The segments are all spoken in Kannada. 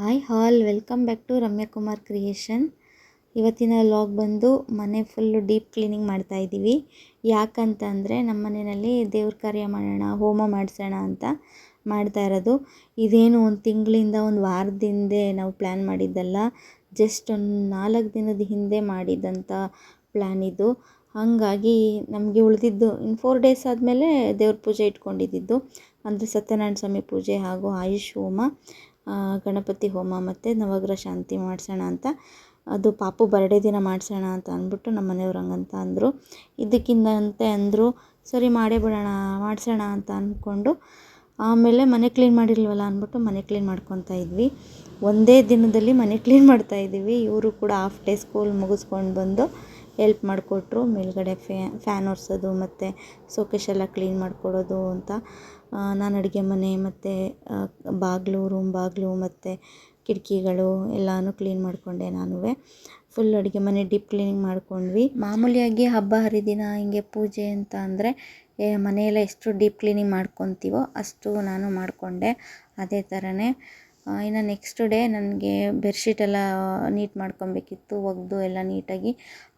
Hi all welcome back to Ramya Kumar creation ಇವತ್ತಿನ ಲಾಗ್ ಬಂದು ಮನೆ ಫುಲ್ಲು ಡೀಪ್ ಕ್ಲೀನಿಂಗ್ ಮಾಡ್ತಾ ಇದ್ದೀವಿ ಯಾಕಂತ ಅಂದರೆ ನಮ್ಮ ಮನೆಯಲ್ಲಿ ದೇವ್ರ ಕಾರ್ಯ ಮಾಡೋಣ, ಹೋಮ ಮಾಡಿಸೋಣ ಅಂತ ಮಾಡ್ತಾ ಇರೋದು. ಇದೇನು ಒಂದು ತಿಂಗಳಿಂದ ಒಂದು ವಾರದ ಹಿಂದೆ ನಾವು ಪ್ಲ್ಯಾನ್ ಮಾಡಿದ್ದಲ್ಲ ಜಸ್ಟ್ ಒಂದು ನಾಲ್ಕು ದಿನದ ಹಿಂದೆ ಮಾಡಿದ್ದಂಥ ಪ್ಲ್ಯಾನ್ ಇದು. ಹಾಗಾಗಿ ನಮಗೆ ಉಳಿದಿದ್ದು ಇನ್ನು ಫೋರ್ ಡೇಸ್ ಆದಮೇಲೆ ದೇವ್ರ ಪೂಜೆ ಇಟ್ಕೊಂಡಿದ್ದಿದ್ದು ಅಂದರೆ ಸತ್ಯನಾರಾಯಣ ಸ್ವಾಮಿ ಪೂಜೆ ಹಾಗೂ ಆಯುಷ್ ಹೋಮ. ಗಣಪತಿ ಹೋಮ ಮತ್ತು ನವಗ್ರಹ ಶಾಂತಿ ಮಾಡಿಸೋಣ ಅಂತ. ಅದು ಪಾಪು ಬರ್ಡೇ ದಿನ ಮಾಡಿಸೋಣ ಅಂತ ಅಂದ್ಬಿಟ್ಟು ನಮ್ಮ ಮನೆಯವ್ರು ಹಂಗಂತ ಅಂದರು. ಇದಕ್ಕಿಂತ ಅಂದರು, ಸರಿ ಮಾಡೇ ಬಿಡೋಣ, ಮಾಡಿಸೋಣ ಅಂತ ಅಂದ್ಕೊಂಡು ಆಮೇಲೆ ಮನೆ ಕ್ಲೀನ್ ಮಾಡಿಲ್ವಲ್ಲ ಅಂದ್ಬಿಟ್ಟು ಮನೆ ಕ್ಲೀನ್ ಮಾಡ್ಕೊತಾ ಇದ್ವಿ. ಒಂದೇ ದಿನದಲ್ಲಿ ಮನೆ ಕ್ಲೀನ್ ಮಾಡ್ತಾ ಇದ್ದೀವಿ. ಇವರು ಕೂಡ ಹಾಫ್ ಡೇ ಸ್ಕೂಲ್ ಮುಗಿಸ್ಕೊಂಡು ಬಂದು ಹೆಲ್ಪ್ ಮಾಡಿಕೊಟ್ರು. ಮೇಲ್ಗಡೆ ಫ್ಯಾನ್ ಒರೆಸೋದು ಮತ್ತು ಸೋಕೇಶೆಲ್ಲ ಕ್ಲೀನ್ ಮಾಡಿಕೊಡೋದು ಅಂತ. ನಾನು ಅಡುಗೆ ಮನೆ ಮತ್ತು ಬಾಗಿಲು ರೂಮ್ ಬಾಗಿಲು ಮತ್ತು ಕಿಟಕಿಗಳು ಎಲ್ಲನೂ ಕ್ಲೀನ್ ಮಾಡಿಕೊಂಡೆ ನಾನುವೇ. ಫುಲ್ ಅಡುಗೆ ಮನೆ ಡೀಪ್ ಕ್ಲೀನಿಂಗ್ ಮಾಡ್ಕೊಂಡ್ವಿ. ಮಾಮೂಲಿಯಾಗಿ ಹಬ್ಬ ಹರಿದಿನ ಹಿಂಗೆ ಪೂಜೆ ಅಂತ ಅಂದರೆ ಮನೆಯೆಲ್ಲ ಎಷ್ಟು ಡೀಪ್ ಕ್ಲೀನಿಂಗ್ ಮಾಡ್ಕೊತೀವೋ ಅಷ್ಟು ನಾನು ಮಾಡಿಕೊಂಡೆ. ಅದೇ ಥರನೇ ಇನ್ನು ನೆಕ್ಸ್ಟ್ ಡೇ ನನಗೆ ಬೆಡ್ಶೀಟ್ ಎಲ್ಲ ನೀಟ್ ಮಾಡ್ಕೊಬೇಕಿತ್ತು, ಒಗೆದು ಎಲ್ಲ ನೀಟಾಗಿ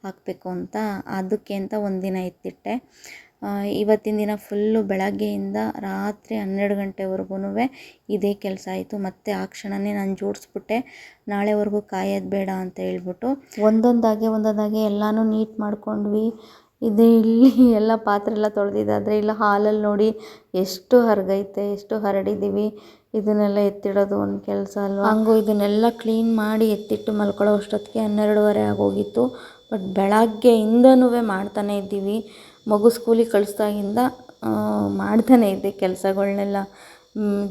ಹಾಕಬೇಕು ಅಂತ. ಅದಕ್ಕೆ ಅಂತ ಒಂದಿನ ಎತ್ತಿಟ್ಟೆ. ಇವತ್ತಿನ ದಿನ ಫುಲ್ಲು ಬೆಳಗ್ಗೆಯಿಂದ ರಾತ್ರಿ ಹನ್ನೆರಡು ಗಂಟೆವರೆಗೂ ಇದೇ ಕೆಲಸ ಆಯಿತು. ಮತ್ತು ಆ ಕ್ಷಣವೇ ನಾನು ಜೋಡಿಸ್ಬಿಟ್ಟೆ. ನಾಳೆವರೆಗೂ ಕಾಯೋದು ಬೇಡ ಅಂತ ಹೇಳ್ಬಿಟ್ಟು. ಒಂದೊಂದಾಗೆ ಒಂದೊಂದಾಗೆ ಎಲ್ಲನೂ ನೀಟ್ ಮಾಡ್ಕೊಂಡ್ವಿ. ಇದು ಇಲ್ಲಿ ಎಲ್ಲ ಪಾತ್ರೆ ಎಲ್ಲ ತೊಳೆದಿದ್ದಾದರೆ ಇಲ್ಲ ಹಾಲಲ್ಲಿ ನೋಡಿ ಎಷ್ಟು ಹರಗೈತೆ ಎಷ್ಟು ಹರಡಿದ್ದೀವಿ ಇದನ್ನೆಲ್ಲ ಎತ್ತಿಡೋದು ಒಂದು ಕೆಲಸ ಅಲ್ವಾ? ಹಂಗೂ ಇದನ್ನೆಲ್ಲ ಕ್ಲೀನ್ ಮಾಡಿ ಎತ್ತಿಟ್ಟು ಮಲ್ಕೊಳ್ಳೋ ಅಷ್ಟೊತ್ತಿಗೆ ಹನ್ನೆರಡುವರೆ ಆಗೋಗಿತ್ತು. ಬಟ್ ಬೆಳಗ್ಗೆಯಿಂದನೂ ಮಾಡ್ತಾನೇ ಇದ್ದೀವಿ. ಮಗು ಸ್ಕೂಲಿಗೆ ಕಳಿಸ್ದಾಗಿಂದ ಮಾಡ್ತಾನೆ ಇದ್ದೆ ಕೆಲಸಗಳ್ನೆಲ್ಲ.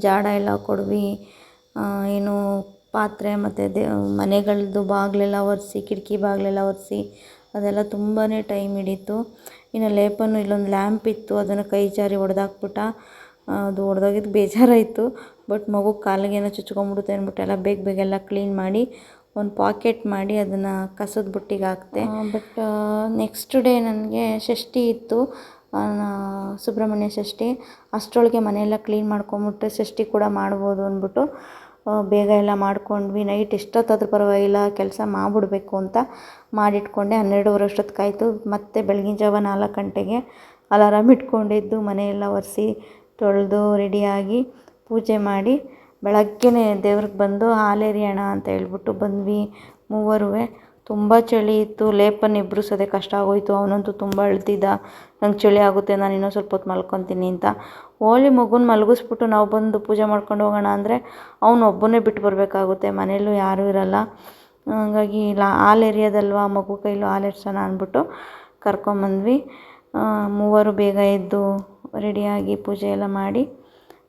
ಜಾಡ ಎಲ್ಲ ಕೊಡ್ವಿ. ಏನು ಪಾತ್ರೆ ಮತ್ತು ದೇ ಮನೆಗಳದ್ದು ಬಾಗಿಲೆಲ್ಲ ಒರೆಸಿ, ಕಿಟಕಿ ಬಾಗಿಲೆಲ್ಲ ಒರೆಸಿ, ಅದೆಲ್ಲ ತುಂಬಾ ಟೈಮ್ ಹಿಡೀತು. ಇನ್ನು ಲೇಪನ್ನು ಇಲ್ಲೊಂದು ಲ್ಯಾಂಪ್ ಇತ್ತು, ಅದನ್ನು ಕೈ ಜಾರಿ ಒಡೆದಾಕ್ಬಿಟ್ಟ, ಅದು ಒಡೆದೋಗಿದ್ದು ಬೇಜಾರಾಯಿತು. ಬಟ್ ಮಗು ಕಾಲಿಗೇನೋ ಚುಚ್ಕೊಂಬಿಡುತ್ತೆ ಅಂದ್ಬಿಟ್ಟು ಎಲ್ಲ ಬೇಗ ಬೇಗ ಎಲ್ಲ ಕ್ಲೀನ್ ಮಾಡಿ ಒಂದು ಪಾಕೆಟ್ ಮಾಡಿ ಅದನ್ನು ಕಸದ ಬುಟ್ಟಿಗೆ ಹಾಕಿದೆ ಬಟ್ ನೆಕ್ಸ್ಟ್ ಡೇ ನನಗೆ ಷಷ್ಠಿ ಇತ್ತು. ಸುಬ್ರಹ್ಮಣ್ಯ ಷಷ್ಠಿ. ಅಷ್ಟರೊಳಗೆ ಮನೆಯೆಲ್ಲ ಕ್ಲೀನ್ ಮಾಡ್ಕೊಂಬಿಟ್ರೆ ಷಷ್ಠಿ ಕೂಡ ಮಾಡ್ಬೋದು ಅಂದ್ಬಿಟ್ಟು ಬೇಗ ಎಲ್ಲ ಮಾಡ್ಕೊಂಡ್ವಿ. ನೈಟ್ ಎಷ್ಟೊತ್ತಾದ್ರೂ ಪರವಾಗಿಲ್ಲ, ಕೆಲಸ ಮಾಡಿಬಿಡ್ಬೇಕು ಅಂತ ಮಾಡಿಟ್ಕೊಂಡೆ. ಹನ್ನೆರಡುವರೆ ಅಷ್ಟೊತ್ತಿಗಾಯ್ತು ಮತ್ತೆ ಬೆಳಗಿನ ಜಾವ ನಾಲ್ಕು ಗಂಟೆಗೆ ಅಲಾರಾಮ್ ಇಟ್ಕೊಂಡಿದ್ದು. ಮನೆಯೆಲ್ಲ ಒರೆಸಿ, ತೊಳೆದು ರೆಡಿಯಾಗಿ ಪೂಜೆ ಮಾಡಿ ಬೆಳಗ್ಗೆನೇ ದೇವ್ರಿಗೆ ಬಂದು ಹಾಲೆರಿಯೋಣ ಅಂತ ಹೇಳ್ಬಿಟ್ಟು ಬಂದ್ವಿ ಮೂವರೂ ತುಂಬ ಚಳಿ ಇತ್ತು. ಲೇಪನ್ನು ಇಬ್ಬರಿಸೋದೇ ಕಷ್ಟ ಆಗೋಯಿತು. ಅವನಂತೂ ತುಂಬ ಅಳ್ತಿದ್ದ. ನಂಗೆ ಚಳಿ ಆಗುತ್ತೆ, ನಾನು ಇನ್ನೊಂದು ಸ್ವಲ್ಪ ಹೊತ್ತು ಮಲ್ಕೊತೀನಿ ಅಂತ. ಓಲಿ ಮಗುನ ಮಲಗಿಸ್ಬಿಟ್ಟು ನಾವು ಬಂದು ಪೂಜೆ ಮಾಡ್ಕೊಂಡು ಹೋಗೋಣ ಅಂದರೆ ಅವನು ಒಬ್ಬನೇ ಬಿಟ್ಟು ಬರಬೇಕಾಗುತ್ತೆ. ಮನೆಯಲ್ಲೂ ಯಾರೂ ಇರಲ್ಲ. ಹಾಗಾಗಿ ಇಲ್ಲ ಹಾಲು ಎರಿಯೋದಲ್ವ ಮಗು ಕೈಲೂ ಹಾಲು ಎರ್ಸೋಣ ಅಂದ್ಬಿಟ್ಟು ಕರ್ಕೊಂಬಂದ್ವಿ. ಮೂವರು ಬೇಗ ಎದ್ದು ರೆಡಿಯಾಗಿ ಪೂಜೆ ಎಲ್ಲ ಮಾಡಿ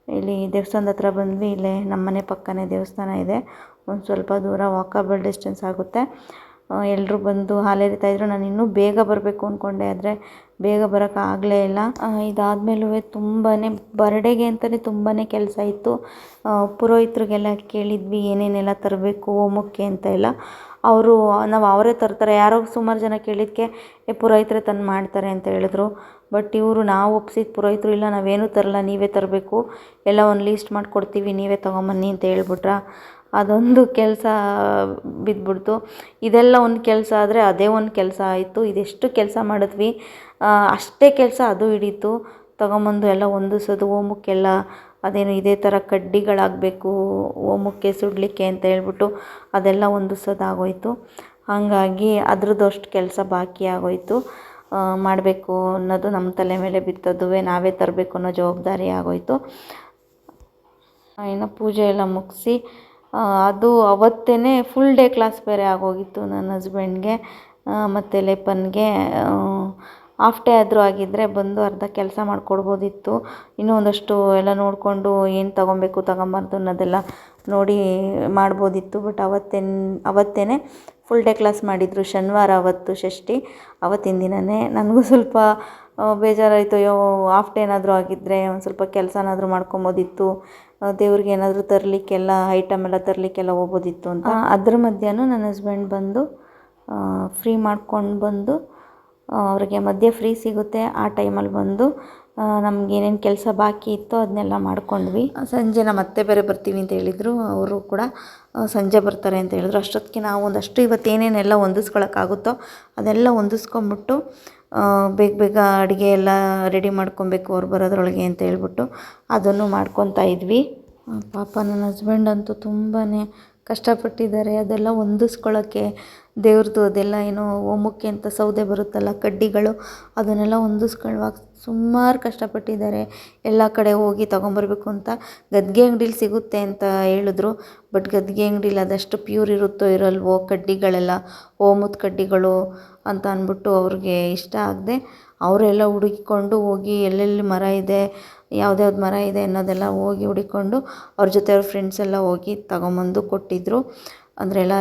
ಇಲ್ಲಿ ದೇವಸ್ಥಾನದ ಹತ್ರ ಬಂದ್ವಿ, ಇಲ್ಲೇ ನಮ್ಮ ಮನೆ ಪಕ್ಕನೇ ದೇವಸ್ಥಾನ ಇದೆ. ಒಂದು ಸ್ವಲ್ಪ ದೂರ ವಾಕಬಲ್ ಡಿಸ್ಟೆನ್ಸ್ ಆಗುತ್ತೆ. ಎಲ್ಲರೂ ಬಂದು ಹಾಲೆರಿತಾ ಇದ್ದರು ನಾನು ಇನ್ನೂ ಬೇಗ ಬರಬೇಕು ಅಂದ್ಕೊಂಡೆ ಆದರೆ ಬೇಗ ಬರೋಕ್ಕಾಗಲೇ ಇಲ್ಲ. ಇದಾದಮೇಲೂ ತುಂಬಾ ಬರ್ಡೇಗೆ ಅಂತಲೇ ತುಂಬಾ ಕೆಲಸ ಇತ್ತು. ಪುರೋಹಿತರಿಗೆಲ್ಲ ಕೇಳಿದ್ವಿ, ಏನೇನೆಲ್ಲ ತರಬೇಕು, ಹೋಮಕ್ಕೆ ಅಂತ ಎಲ್ಲ. ಅವರು, ನಾವು ಅವರೇ ತರ್ತಾರೆ. ಯಾರೋ ಸುಮಾರು ಜನ ಕೇಳಿದ್ದಕ್ಕೆ ಏ, ಪುರೋಹಿತರೇ ತಂದು ಮಾಡ್ತಾರೆ ಅಂತ ಹೇಳಿದ್ರು. ಬಟ್ ಇವರು, ನಾವು ಒಪ್ಸಿದ ಪುರೋಹಿತರು ಇಲ್ಲ, ನಾವೇನು ತರಲ್ಲ, ನೀವೇ ತರಬೇಕು. ಎಲ್ಲ ಒಂದು ಲೀಸ್ಟ್ ಮಾಡಿಕೊಡ್ತೀವಿ, ನೀವೇ ತೊಗೊಂಬನ್ನಿ ಅಂತ ಹೇಳ್ಬಿಟ್ರಾ. ಅದೊಂದು ಕೆಲಸ ಬಿದ್ದುಬಿಡ್ತು ಇದೆಲ್ಲ ಒಂದು ಕೆಲಸ ಆದರೆ ಅದೇ ಒಂದು ಕೆಲಸ ಆಯಿತು. ಇದೆಷ್ಟು ಕೆಲಸ ಮಾಡಿದ್ವಿ ಅಷ್ಟೇ ಕೆಲಸ ಅದು ಹಿಡೀತು. ತೊಗೊಂಬಂದು ಎಲ್ಲ ಹೊಂದಿಸೋದು ಹೋಮಕ್ಕೆಲ್ಲ ಅದೇನು ಇದೇ ಥರ ಕಡ್ಡಿಗಳಾಗಬೇಕು, ಓಮಕ್ಕೆ ಸುಡಲಿಕ್ಕೆ ಅಂತ ಹೇಳ್ಬಿಟ್ಟು ಅದೆಲ್ಲ ಹೊಂದಿಸೋದಾಗೋಯ್ತು. ಹಾಗಾಗಿ ಅದ್ರದ್ದು ಅಷ್ಟು ಕೆಲಸ ಬಾಕಿ ಆಗೋಯಿತು. ಮಾಡಬೇಕು ಅನ್ನೋದು ನಮ್ಮ ತಲೆ ಮೇಲೆ ಬಿತ್ತದುವೆ ನಾವೇ ತರಬೇಕು ಅನ್ನೋ ಜವಾಬ್ದಾರಿ ಆಗೋಯಿತು. ಇನ್ನು ಪೂಜೆ ಎಲ್ಲ ಮುಗಿಸಿ ಅದು ಅವತ್ತೇ ಫುಲ್ ಡೇ ಕ್ಲಾಸ್ ಬೇರೆ ಆಗೋಗಿತ್ತು ನನ್ನ ಹಸ್ಬೆಂಡ್ಗೆ ಮತ್ತು ಲೇಪನ್ಗೆ ಹಾಫ್ ಡೇ ಆದರೂ ಆಗಿದ್ದರೆ ಬಂದು ಅರ್ಧ ಕೆಲಸ ಮಾಡಿಕೊಡ್ಬೋದಿತ್ತು. ಇನ್ನೂ ಒಂದಷ್ಟು ಎಲ್ಲ ನೋಡಿಕೊಂಡು ಏನು ತಗೊಬೇಕು, ತಗೊಂಬಾರ್ದು ಅನ್ನೋದೆಲ್ಲ ನೋಡಿ ಮಾಡ್ಬೋದಿತ್ತು. ಬಟ್ ಅವತ್ತೇ ಅವತ್ತೇ ಫುಲ್ ಡೇ ಕ್ಲಾಸ್ ಮಾಡಿದರು. ಶನಿವಾರ ಅವತ್ತು ಷಷ್ಠಿ. ಅವತ್ತಿನ ದಿನವೇ ನನಗೂ ಸ್ವಲ್ಪ ಬೇಜಾರಾಯಿತು. ಅಯ್ಯೋ ಆಫ್ ಡೇ ಏನಾದರೂ ಆಗಿದ್ದರೆ ಒಂದು ಸ್ವಲ್ಪ ಕೆಲಸನಾದರೂ ಮಾಡ್ಕೊಬೋದಿತ್ತು. ದೇವ್ರಿಗೆ ಏನಾದರೂ ತರಲಿಕ್ಕೆಲ್ಲ ಐಟಮ್ ಎಲ್ಲ ತರಲಿಕ್ಕೆಲ್ಲ ಹೋಗ್ಬೋದಿತ್ತು ಅಂತ. ಅದ್ರ ಮಧ್ಯಾಹ್ನ ನನ್ನ ಹಸ್ಬೆಂಡ್ ಬಂದು ಫ್ರೀ ಮಾಡ್ಕೊಂಡು ಬಂದು ಅವ್ರಿಗೆ ಮಧ್ಯೆ ಫ್ರೀ ಸಿಗುತ್ತೆ. ಆ ಟೈಮಲ್ಲಿ ಬಂದು ನಮ್ಗೆ ಏನೇನು ಕೆಲಸ ಬಾಕಿ ಇತ್ತು ಅದನ್ನೆಲ್ಲ ಮಾಡ್ಕೊಂಡ್ವಿ. ಸಂಜೆ ನಮ್ಮ ಅತ್ತೆ ಬೇರೆ ಬರ್ತೀವಿ ಅಂತ ಹೇಳಿದರು. ಅವರು ಕೂಡ ಸಂಜೆ ಬರ್ತಾರೆ ಅಂತ ಹೇಳಿದ್ರು. ಅಷ್ಟೊತ್ತಿಗೆ ನಾವು ಒಂದಷ್ಟು ಇವತ್ತು ಏನೇನೆಲ್ಲ ಹೊಂದಿಸ್ಕೊಳಕ್ಕಾಗುತ್ತೋ ಅದೆಲ್ಲ ಹೊಂದಿಸ್ಕೊಂಬಿಟ್ಟು ಬೇಗ ಬೇಗ ಅಡುಗೆ ಎಲ್ಲ ರೆಡಿ ಮಾಡ್ಕೊಬೇಕು ಅವ್ರು ಬರೋದ್ರೊಳಗೆ ಅಂತ ಹೇಳ್ಬಿಟ್ಟು ಅದನ್ನು ಮಾಡ್ಕೊತಾ ಇದ್ವಿ. ಪಾಪ ನನ್ನ ಹಸ್ಬೆಂಡ್ ಅಂತೂ ತುಂಬಾ ಕಷ್ಟಪಟ್ಟಿದ್ದಾರೆ, ಅದೆಲ್ಲ ಹೊಂದಿಸ್ಕೊಳ್ಳೋಕ್ಕೆ ದೇವ್ರದ್ದು ಅದೆಲ್ಲ ಏನೋ ಹೋಮಕ್ಕೆ ಅಂತ ಸೌದೆ ಬರುತ್ತಲ್ಲ, ಕಡ್ಡಿಗಳು, ಅದನ್ನೆಲ್ಲ ಹೊಂದಿಸ್ಕೊಳ್ಳುವಾಗ ಸುಮಾರು ಕಷ್ಟಪಟ್ಟಿದ್ದಾರೆ. ಎಲ್ಲ ಕಡೆ ಹೋಗಿ ತೊಗೊಂಬರ್ಬೇಕು ಅಂತ ಗದ್ಗೆ ಅಂಗ್ಡೀಲಿ ಸಿಗುತ್ತೆ ಅಂತ ಹೇಳಿದ್ರು. ಬಟ್ ಗದ್ಗೆ ಅಂಗ್ಡೀಲಿ ಅದಷ್ಟು ಪ್ಯೂರ್ ಇರುತ್ತೋ ಇರಲ್ವೋ, ಕಡ್ಡಿಗಳೆಲ್ಲ ಹೋಮದ ಕಡ್ಡಿಗಳು ಅಂತ ಅಂದ್ಬಿಟ್ಟು ಅವ್ರಿಗೆ ಇಷ್ಟ ಆಗದೆ ಅವರೆಲ್ಲ ಹುಡುಕಿಕೊಂಡು ಹೋಗಿ ಎಲ್ಲೆಲ್ಲಿ ಮರ ಇದೆ ಯಾವ್ದ್ಯಾವ್ದು ಮರ ಇದೆ ಅನ್ನೋದೆಲ್ಲ ಹೋಗಿ ಹುಡುಕೊಂಡು ಅವ್ರ ಜೊತೆ ಅವ್ರ ಫ್ರೆಂಡ್ಸ್ ಎಲ್ಲ ಹೋಗಿ ತಗೊಂಬಂದು ಕೊಟ್ಟಿದ್ದರು ಅಂದರೆ ಎಲ್ಲ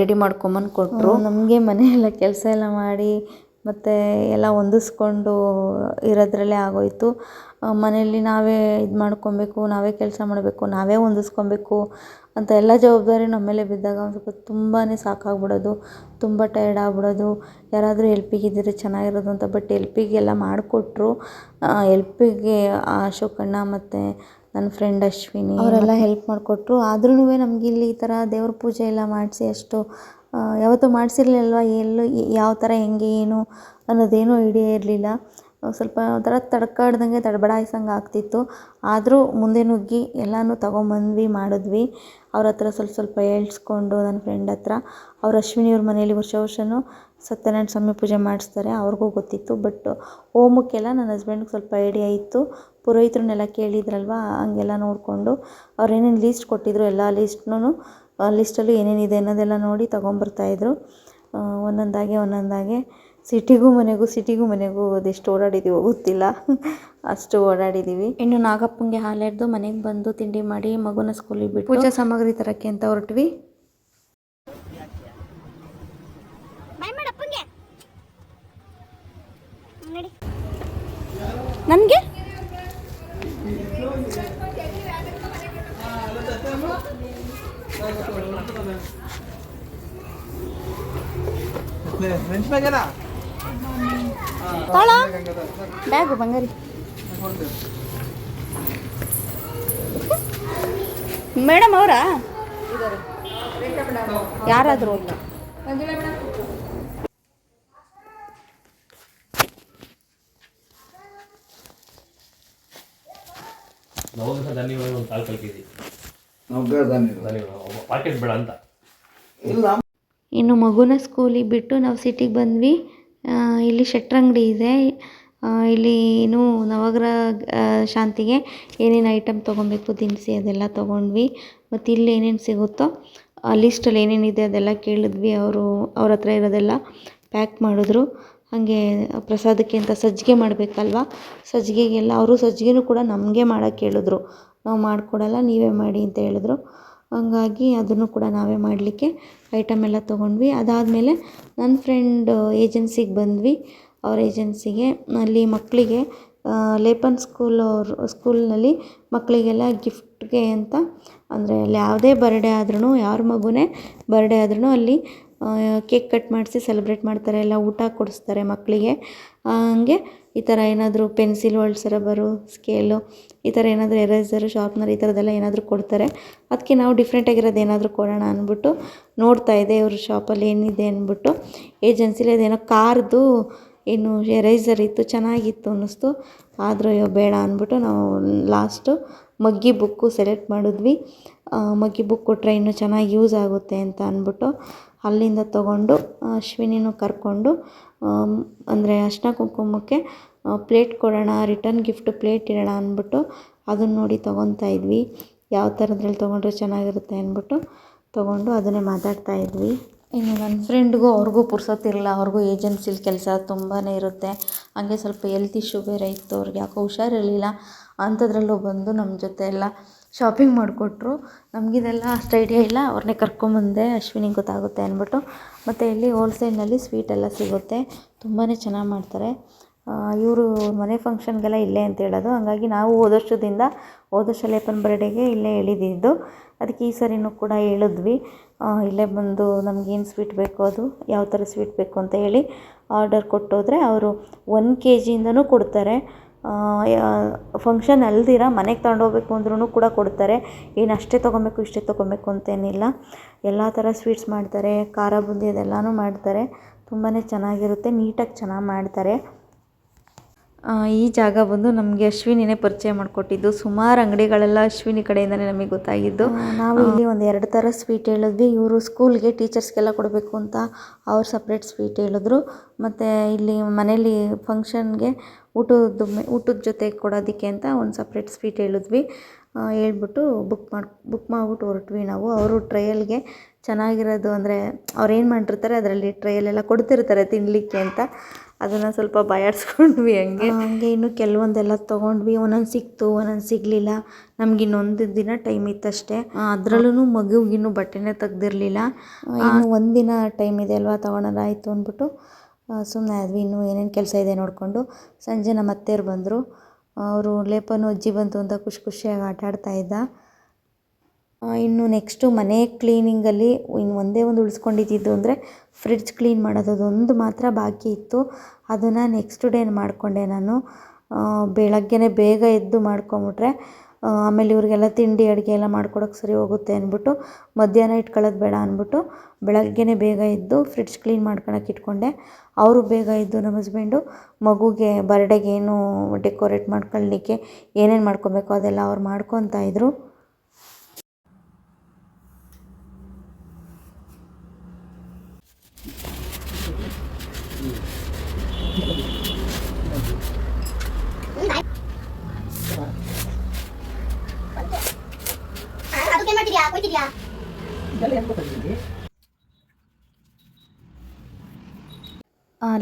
ರೆಡಿ ಮಾಡ್ಕೊಂಬಂದು ಕೊಟ್ಟರು ನಮಗೆ ಮನೆಯೆಲ್ಲ ಕೆಲಸ ಎಲ್ಲ ಮಾಡಿ ಮತ್ತು ಎಲ್ಲ ಹೊಂದಿಸ್ಕೊಂಡು ಇರೋದ್ರಲ್ಲೇ ಆಗೋಯಿತು. ಮನೆಯಲ್ಲಿ ನಾವೇ ಇದು ಮಾಡ್ಕೊಬೇಕು, ನಾವೇ ಕೆಲಸ ಮಾಡಬೇಕು, ನಾವೇ ಹೊಂದಿಸ್ಕೊಬೇಕು. ಅಂತ ಎಲ್ಲ ಜವಾಬ್ದಾರಿ ನಮ್ಮ ಮೇಲೆ ಬಿದ್ದಾಗ ಒಂದು ಸ್ವಲ್ಪ ತುಂಬಾ ಸಾಕಾಗ್ಬಿಡೋದು ತುಂಬ ಟಯರ್ಡ್ ಆಗ್ಬಿಡೋದು. ಯಾರಾದರೂ ಹೆಲ್ಪಿಗೆ ಇದ್ದರೆ ಚೆನ್ನಾಗಿರೋದು ಅಂತ ಬಟ್ ಎಲ್ಪಿಗೆಲ್ಲ ಮಾಡಿಕೊಟ್ರು ಹೆಲ್ಪಿಗೆ ಅಶೋಕಣ್ಣ ಮತ್ತು ನನ್ನ ಫ್ರೆಂಡ್ ಅಶ್ವಿನಿ ಅವರೆಲ್ಲ ಹೆಲ್ಪ್ ಮಾಡಿಕೊಟ್ರು. ಆದ್ರೂ ನಮಗೆ ಇಲ್ಲಿ ಈ ಥರ ದೇವ್ರ ಪೂಜೆ ಎಲ್ಲ ಮಾಡಿಸಿ ಅಷ್ಟು ಯಾವತ್ತೂ ಮಾಡಿಸಿರ್ಲಿಲ್ವ? ಎಲ್ಲೂ ಯಾವ ಥರ ಹೆಂಗೆ ಏನು ಅನ್ನೋದೇನೂ ಐಡಿಯಾ ಇರಲಿಲ್ಲ. ಸ್ವಲ್ಪ ಒಂಥರ ತಡ್ಕಾಡ್ದಂಗೆ ತಡಬಡಾಯಿಸಂಗೆ ಆಗ್ತಿತ್ತು. ಆದರೂ ಮುಂದೆ ನುಗ್ಗಿ ಎಲ್ಲನೂ ತೊಗೊಂಬಂದ್ವಿ ಮಾಡಿದ್ವಿ. ಅವ್ರ ಹತ್ರ ಸ್ವಲ್ಪ ಸ್ವಲ್ಪ ಹೇಳ್ಸ್ಕೊಂಡು ನನ್ನ ಫ್ರೆಂಡ್ ಹತ್ರ, ಅವ್ರ ಅಶ್ವಿನಿಯವ್ರ ಮನೇಲಿ ವರ್ಷ ವರ್ಷವೂ ಸತ್ಯನಾರಾಯಣ ಸ್ವಾಮಿ ಪೂಜೆ ಮಾಡಿಸ್ತಾರೆ, ಅವ್ರಿಗೂ ಗೊತ್ತಿತ್ತು. ಬಟ್ ಹೋಮಕ್ಕೆಲ್ಲ ನನ್ನ ಹಸ್ಬೆಂಡ್ಗೆ ಸ್ವಲ್ಪ ಐಡಿಯಾ ಇತ್ತು. ಪುರೋಹಿತ್ರನ್ನೆಲ್ಲ ಕೇಳಿದ್ರಲ್ವ, ಹಂಗೆಲ್ಲ ನೋಡಿಕೊಂಡು ಅವ್ರು ಏನೇನು ಲೀಸ್ಟ್ ಕೊಟ್ಟಿದ್ರು, ಎಲ್ಲ ಲೀಸ್ಟ್ನೂ ಲಿಸ್ಟಲ್ಲೂ ಏನೇನಿದೆ ಅನ್ನೋದೆಲ್ಲ ನೋಡಿ ತೊಗೊಂಬರ್ತಾಯಿದ್ರು ಒಂದೊಂದಾಗೆ ಒಂದೊಂದಾಗೆ. ಸಿಟಿಗೂ ಮನೆಗೂ ಸಿಟಿಗೂ ಮನೆಗೂ ಅದೆಷ್ಟು ಓಡಾಡಿದ್ದೀವೋ ಗೊತ್ತಿಲ್ಲ. ಅಷ್ಟು ಓಡಾಡಿದ್ದೀವಿ ಇನ್ನು ನಾಗಪ್ಪಂಗೆ ಹಾಲೆರೆದು ಮನೆಗೆ ಬಂದು ತಿಂಡಿ ಮಾಡಿ ಮಗುನ ಸ್ಕೂಲಿಗೆ ಬಿಟ್ಟು ಪೂಜಾ ಸಾಮಗ್ರಿ ತರಕ್ಕೆ ಅಂತ ಹೊರಟ್ವಿ. ನನಗೆ? ಬ್ಯಾಗಲ್ಲ ತಾಳ. ಬ್ಯಾಗು ಬಂಗಾರಿ. ಮೇಡಮ್ ಅವರಾ? ಯಾರಾದರೂ ಇಲ್ಲ. ಇನ್ನು ಮಗುನ ಸ್ಕೂಲಿಗೆ ಬಿಟ್ಟು ನಾವು ಸಿಟಿಗೆ ಬಂದ್ವಿ. ಇಲ್ಲಿ ಶೆಟ್ರಂಗಡಿ ಇದೆ. ಇಲ್ಲಿ ಏನು ನವಗ್ರಹ ಶಾಂತಿಗೆ ಏನೇನು ಐಟಮ್ ತೊಗೊಬೇಕು, ದಿನಸಿ ಅದೆಲ್ಲ ತೊಗೊಂಡ್ವಿ. ಮತ್ತು ಇಲ್ಲಿ ಏನೇನು ಸಿಗುತ್ತೋ, ಆ ಲಿಸ್ಟಲ್ಲಿ ಏನೇನಿದೆ ಅದೆಲ್ಲ ಕೇಳಿದ್ವಿ. ಅವರು, ಅವ್ರ ಹತ್ರ ಇರೋದೆಲ್ಲ ಪ್ಯಾಕ್ ಮಾಡಿದ್ರು. ಹಾಗೆ ಪ್ರಸಾದಕ್ಕೆ ಅಂತ ಸಜ್ಜಿಗೆ ಮಾಡಬೇಕಲ್ವಾ? ಸಜ್ಜಿಗೆಗೆಲ್ಲ, ಅವರು ಸಜ್ಜಿಗೆನೂ ಕೂಡ ನಮಗೆ ಮಾಡೋಕ್ಕೆ ಹೇಳಿದ್ರು ನಾವು ಮಾಡಿಕೊಡಲ್ಲ, ನೀವೇ ಮಾಡಿ ಅಂತ ಹೇಳಿದ್ರು. ಹಂಗಾಗಿ ಅದನ್ನು ಕೂಡ ನಾವೇ ಮಾಡಲಿಕ್ಕೆ ಐಟಮ್ ಎಲ್ಲ ತೊಗೊಂಡ್ವಿ. ಅದಾದಮೇಲೆ ನನ್ನ ಫ್ರೆಂಡ್ ಏಜೆನ್ಸಿಗೆ ಬಂದ್ವಿ. ಅವ್ರ ಏಜೆನ್ಸಿಗೆ ಅಲ್ಲಿ ಮಕ್ಕಳಿಗೆ ಲೇಪನ್ ಸ್ಕೂಲ್ ಅವ್ರ ಸ್ಕೂಲ್ನಲ್ಲಿ ಮಕ್ಕಳಿಗೆಲ್ಲ ಗಿಫ್ಟ್ಗೆ ಅಂತ, ಅಂದರೆ ಅಲ್ಲಿ ಯಾವುದೇ ಬರ್ಡೇ ಆದ್ರೂ ಯಾರ ಮಗುನೇ ಬರ್ಡೇ ಆದ್ರೂ ಅಲ್ಲಿ ಕೇಕ್ ಕಟ್ ಮಾಡಿಸಿ ಸೆಲೆಬ್ರೇಟ್ ಮಾಡ್ತಾರೆ. ಎಲ್ಲ ಊಟ ಕೊಡಿಸ್ತಾರೆ ಮಕ್ಕಳಿಗೆ ಹಂಗೆ ಈ ಥರ ಏನಾದರೂ ಪೆನ್ಸಿಲ್ ಹೊಲ್ಸ್ ರಬ್ಬರು ಸ್ಕೇಲು, ಈ ಥರ ಏನಾದರೂ ಎರೇಸರು, ಶಾರ್ಪ್ನರ್ ಈ ಥರದ್ದೆಲ್ಲ ಏನಾದರೂ ಕೊಡ್ತಾರೆ. ಅದಕ್ಕೆ ನಾವು ಡಿಫ್ರೆಂಟಾಗಿರೋದು ಏನಾದರೂ ಕೊಡೋಣ ಅಂದ್ಬಿಟ್ಟು ನೋಡ್ತಾ ಇದ್ದೆ ಇವ್ರ ಶಾಪಲ್ಲಿ ಏನಿದೆ ಅಂದ್ಬಿಟ್ಟು. ಏಜೆನ್ಸಿಲಿ ಅದೇನೋ ಕಾರ್ದು ಏನು ಎರೇಸರ್ ಇತ್ತು, ಚೆನ್ನಾಗಿತ್ತು ಅನ್ನಿಸ್ತು. ಆದರೂ ಅಯ್ಯೋ, ಬೇಡ ಅಂದ್ಬಿಟ್ಟು ನಾವು ಲಾಸ್ಟು ಮಗ್ಗಿ ಬುಕ್ಕು ಸೆಲೆಕ್ಟ್ ಮಾಡಿದ್ವಿ. ಮಗ್ಗಿ ಬುಕ್ ಕೊಟ್ಟರೆ ಇನ್ನೂ ಚೆನ್ನಾಗಿ ಯೂಸ್ ಆಗುತ್ತೆ ಅಂತ ಅಂದ್ಬಿಟ್ಟು ಅಲ್ಲಿಂದ ತೊಗೊಂಡು ಅಶ್ವಿನಿನೂ ಕರ್ಕೊಂಡು ಅಂದರೆ ಅರ್ಶಿನ ಕುಂಕುಮಕ್ಕೆ ಪ್ಲೇಟ್ ಕೊಡೋಣ, ರಿಟರ್ನ್ ಗಿಫ್ಟ್ ಪ್ಲೇಟ್ ಇಡೋಣ ಅಂದ್ಬಿಟ್ಟು ಅದನ್ನು ನೋಡಿ ತೊಗೊತಾ ಇದ್ವಿ. ಯಾವ ಥರದ್ರಲ್ಲಿ ತೊಗೊಂಡ್ರೆ ಚೆನ್ನಾಗಿರುತ್ತೆ ಅಂದ್ಬಿಟ್ಟು ತೊಗೊಂಡು ಅದನ್ನೇ ಮಾತಾಡ್ತಾ ಇದ್ವಿ. ಇನ್ನು ನನ್ನ ಫ್ರೆಂಡ್ಗೂ ಅವ್ರಿಗೂ ಪುರ್ಸೊತ್ತಿರಲ್ಲ ಅವ್ರಿಗೂ ಏಜೆನ್ಸಿಲಿ ಕೆಲಸ ತುಂಬಾ ಇರುತ್ತೆ. ಹಾಗೆ ಸ್ವಲ್ಪ ಹೆಲ್ತ್ ಇಶ್ಯೂ ಬೇರೆ ಇತ್ತು, ಅವ್ರಿಗೆ ಯಾಕೋ ಹುಷಾರಿರಲಿಲ್ಲ ಅಂಥದ್ರಲ್ಲೂ ಬಂದು ನಮ್ಮ ಜೊತೆ ಎಲ್ಲ ಶಾಪಿಂಗ್ ಮಾಡಿಕೊಟ್ರು. ನಮಗಿದೆಲ್ಲ ಅಷ್ಟು ಐಡಿಯಾ ಇಲ್ಲ ಅವ್ರನ್ನೇ ಕರ್ಕೊಂಬಂದೆ, ಅಶ್ವಿನಿಗೆ ಗೊತ್ತಾಗುತ್ತೆ ಅಂದ್ಬಿಟ್ಟು ಮತ್ತು ಇಲ್ಲಿ ಹೋಲ್ಸೇಲ್ನಲ್ಲಿ ಸ್ವೀಟ್ ಎಲ್ಲ ಸಿಗುತ್ತೆ. ತುಂಬಾ ಚೆನ್ನಾಗಿ ಮಾಡ್ತಾರೆ. ಇವರು ಮನೆ ಫಂಕ್ಷನ್ಗೆಲ್ಲ ಇಲ್ಲೇ ಅಂತ ಹೇಳೋದು. ಹಾಗಾಗಿ ನಾವು ಹೋದ ವರ್ಷದಿಂದ ಲೇಪನ್ ಬರ್ಡೇಗೆ ಇಲ್ಲೇ ಹೇಳಿದ್ದು. ಅದಕ್ಕೆ ಈ ಸರಿನೂ ಕೂಡ ಹೇಳಿದ್ವಿ. ಇಲ್ಲೇ ಬಂದು ನಮಗೇನು ಸ್ವೀಟ್ ಬೇಕು ಅದು, ಯಾವ ಥರ ಸ್ವೀಟ್ ಬೇಕು ಅಂತ ಹೇಳಿ ಆರ್ಡರ್ ಕೊಟ್ಟೋದ್ರೆ ಅವರು ಒನ್ ಕೆ ಜಿಯಿಂದನೂ ಕೊಡ್ತಾರೆ. ಫಂಕ್ಷನ್ ಅಲ್ದಿರ ಮನೆಗೆ ತಗೊಂಡೋಗ್ಬೇಕು ಅಂದ್ರೂ ಕೂಡ ಕೊಡ್ತಾರೆ. ಏನು ಅಷ್ಟೇ ತೊಗೊಬೇಕು, ಇಷ್ಟೇ ತೊಗೊಬೇಕು ಅಂತೇನಿಲ್ಲ. ಎಲ್ಲ ಥರ ಸ್ವೀಟ್ಸ್ ಮಾಡ್ತಾರೆ, ಖಾರ ಬೂಂದಿ ಅದೆಲ್ಲನೂ ಮಾಡ್ತಾರೆ. ತುಂಬಾ ಚೆನ್ನಾಗಿರುತ್ತೆ, ನೀಟಾಗಿ ಚೆನ್ನಾಗಿ ಮಾಡ್ತಾರೆ. ಈ ಜಾಗ ಬಂದು ನಮಗೆ ಅಶ್ವಿನಿನೇ ಪರಿಚಯ ಮಾಡಿಕೊಟ್ಟಿದ್ದು. ಸುಮಾರು ಅಂಗಡಿಗಳೆಲ್ಲ ಅಶ್ವಿನಿ ಕಡೆಯಿಂದನೇ ನಮಗೆ ಗೊತ್ತಾಗಿದ್ದು. ನಾವು ಇಲ್ಲಿ ಒಂದು ಎರಡು ಥರ ಸ್ವೀಟ್ ಹೇಳಿದ್ವಿ. ಇವರು ಸ್ಕೂಲ್ಗೆ ಟೀಚರ್ಸ್ಗೆಲ್ಲ ಕೊಡಬೇಕು ಅಂತ ಅವ್ರು ಸಪ್ರೇಟ್ ಸ್ವೀಟ್ ಹೇಳಿದ್ರು. ಮತ್ತು ಇಲ್ಲಿ ಮನೇಲಿ ಫಂಕ್ಷನ್ಗೆ ಊಟದ ಊಟದ ಜೊತೆ ಕೊಡೋದಕ್ಕೆ ಅಂತ ಒಂದು ಸಪ್ರೇಟ್ ಸ್ವೀಟ್ ಹೇಳಿದ್ವಿ. ಹೇಳ್ಬಿಟ್ಟು ಬುಕ್ ಮಾಡಿ ಬುಕ್ ಮಾಡಿಬಿಟ್ಟು ಹೊರಟ್ವಿ ನಾವು. ಅವರು ಟ್ರಯಲ್ಗೆ ಚೆನ್ನಾಗಿರೋದು ಅಂದರೆ ಅವ್ರು ಏನು ಮಾಡಿರ್ತಾರೆ ಅದರಲ್ಲಿ ಟ್ರಯಲೆಲ್ಲ ಕೊಡ್ತಿರ್ತಾರೆ ತಿನ್ನಲಿಕ್ಕೆ ಅಂತ. ಅದನ್ನು ಸ್ವಲ್ಪ ಬಾಯಾಡಿಸ್ಕೊಂಡ್ವಿ ಹಂಗೆ. ಹಂಗೆ ಇನ್ನು ಕೆಲವೊಂದೆಲ್ಲ ತೊಗೊಂಡ್ವಿ. ಒಂದೊಂದು ಸಿಕ್ತು ಒಂದೊಂದು ಸಿಗಲಿಲ್ಲ. ನಮ್ಗೆ ಇನ್ನೊಂದು ದಿನ ಟೈಮ್ ಇತ್ತಷ್ಟೇ. ಅದರಲ್ಲೂ ಮಗುವಿಗಿನ್ನೂ ಬಟ್ಟೆನೇ ತೆಗ್ದಿರಲಿಲ್ಲ. ಇನ್ನು ಒಂದಿನ ಟೈಮ್ ಇದೆ ಅಲ್ವಾ ತೊಗೊಳೋದಾಯಿತು ಅಂದ್ಬಿಟ್ಟು ಸುಮ್ಮನೆ ಆದ್ವಿ. ಇನ್ನೂ ಏನೇನು ಕೆಲಸ ಇದೆ ನೋಡಿಕೊಂಡು. ಸಂಜೆ ನಮ್ಮ ಅತ್ತೆಯರು ಬಂದರು. ಅವರು ಲೇಪನು ಅಜ್ಜಿ ಬಂತು ಅಂತ ಖುಷಿ ಖುಷಿಯಾಗಿ ಆಟ ಆಡ್ತಾ ಇದ್ದ. ಇನ್ನು ನೆಕ್ಸ್ಟು ಮನೆ ಕ್ಲೀನಿಂಗಲ್ಲಿ ಇನ್ನು ಒಂದೇ ಒಂದು ಉಳಿಸ್ಕೊಂಡಿದ್ದಿದ್ದು ಅಂದರೆ ಫ್ರಿಡ್ಜ್ ಕ್ಲೀನ್ ಮಾಡೋದು ಅದೊಂದು ಮಾತ್ರ ಬಾಕಿ ಇತ್ತು. ಅದನ್ನು ನೆಕ್ಸ್ಟ್ ಡೇ ಮಾಡಿಕೊಂಡೆ ನಾನು. ಬೆಳಗ್ಗೆ ಬೇಗ ಎದ್ದು ಮಾಡ್ಕೊಂಬಿಟ್ರೆ ಆಮೇಲೆ ಇವ್ರಿಗೆಲ್ಲ ತಿಂಡಿ ಅಡುಗೆ ಎಲ್ಲ ಮಾಡ್ಕೊಡೋಕೆ ಸರಿ ಹೋಗುತ್ತೆ ಅಂದ್ಬಿಟ್ಟು, ಮಧ್ಯಾಹ್ನ ಇಟ್ಕೊಳ್ಳೋದು ಬೇಡ ಅಂದ್ಬಿಟ್ಟು ಬೆಳಗ್ಗೆನೇ ಬೇಗ ಎದ್ದು ಫ್ರಿಡ್ಜ್ ಕ್ಲೀನ್ ಮಾಡ್ಕೊಳಕ್ಕೆ ಇಟ್ಕೊಂಡೆ. ಅವರು ಬೇಗ ಎದ್ದು ನಮ್ಮ ಹಸ್ಬೆಂಡು ಮಗುಗೆ ಬರ್ಡೇಗೆ ಏನು ಡೆಕೋರೇಟ್ ಮಾಡ್ಕೊಳ್ಳಿಕ್ಕೆ ಏನೇನು ಮಾಡ್ಕೊಬೇಕು ಅದೆಲ್ಲ ಅವ್ರು ಮಾಡ್ಕೊತಾ ಇದ್ರು.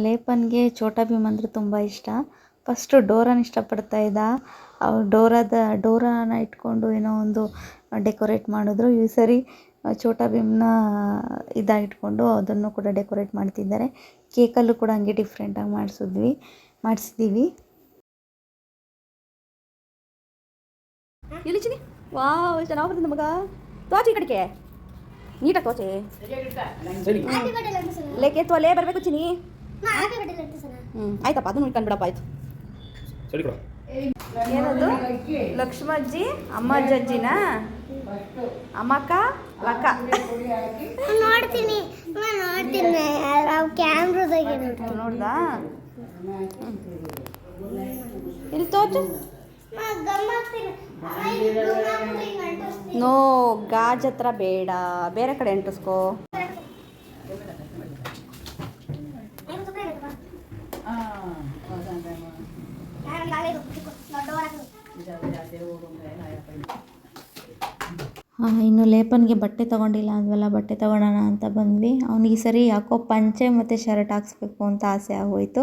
ಲೇಪನ್ಗೆ ಛೋಟಾ ಭೀಮ್ ಅಂದ್ರೆ ತುಂಬ ಇಷ್ಟ. ಫಸ್ಟು ಡೋರನ್ ಇಷ್ಟಪಡ್ತಾ ಇದ್ದ. ಅವ್ರು ಡೋರಾದ ಡೋರಾನ ಇಟ್ಕೊಂಡು ಏನೋ ಒಂದು ಡೆಕೋರೇಟ್ ಮಾಡಿದ್ರು. ಈ ಸರಿ ಚೋಟಾ ಛೋಟಾ ಭೀಮ್ನ ಇದಾಗಿಟ್ಕೊಂಡು ಅದನ್ನು ಕೂಡ ಡೆಕೋರೇಟ್ ಮಾಡ್ತಿದ್ದಾರೆ. ಕೇಕಲ್ಲೂ ಕೂಡ ಹಂಗೆ ಡಿಫ್ರೆಂಟಾಗಿ ಮಾಡಿಸಿದ್ವಿ ಮಾಡಿಸಿದ್ದೀವಿ. ಎಲ್ಲಿ ಚಿನಿ ವಾವ್ ಎಷ್ಟು ಚೆನ್ನಾಗಿ ಬರ್ತದೆ ಮಗ. ತೋಚಿ ಈ ಕಡೆಗೆ. ನೀಟಾಗಿ ತೋಚೆ. ಲೇಕೆ ತೋಲೆ ಬರಬೇಕು ಚಿನಿ ಹ್ಞೂ ಆಯ್ತಪ್ಪ ಅದನ್ನು ಬಿಡಪ್ಪ ಆಯ್ತು. ಸರಿ ಕೊಡು. ಏನದು? ಲಕ್ಷ್ಮಜ್ಜಿ ಅಮ್ಮ ಅಜ್ಜಿನ? ಅಮ್ಮಕ್ಕ ಲಕ್ಕ ನೋಡ್ತೀನಿ ನೋಡ್ತೀನಿ. ಕ್ಯಾಮ್ರದಾಗೆ ನೋಡ್ದಾ? ಇಲ್ಲಿ ತೋಚು. ಗಮ್ಮಾಗ್ತೀನಿ ನೋ, ಗಾಜ್ ಹತ್ರ ಬೇಡ. ಬೇರೆ ಕಡೆ ಎಂಟಿಸ್ಕೋ ಇನ್ನು ಲೇಪನ್ಗೆ ಬಟ್ಟೆ ತಗೊಂಡಿಲ್ಲ ಅಂದ್ವಲ್ಲ, ಬಟ್ಟೆ ತಗೊಳ್ಳೋಣ ಅಂತ ಬಂದ್ವಿ. ಅವ್ನಿಗೆ ಸರಿ ಯಾಕೋ ಪಂಚೆ ಮತ್ತು ಶರ್ಟ್ ಹಾಕ್ಸ್ಬೇಕು ಅಂತ ಆಸೆ ಆಗೋಯ್ತು.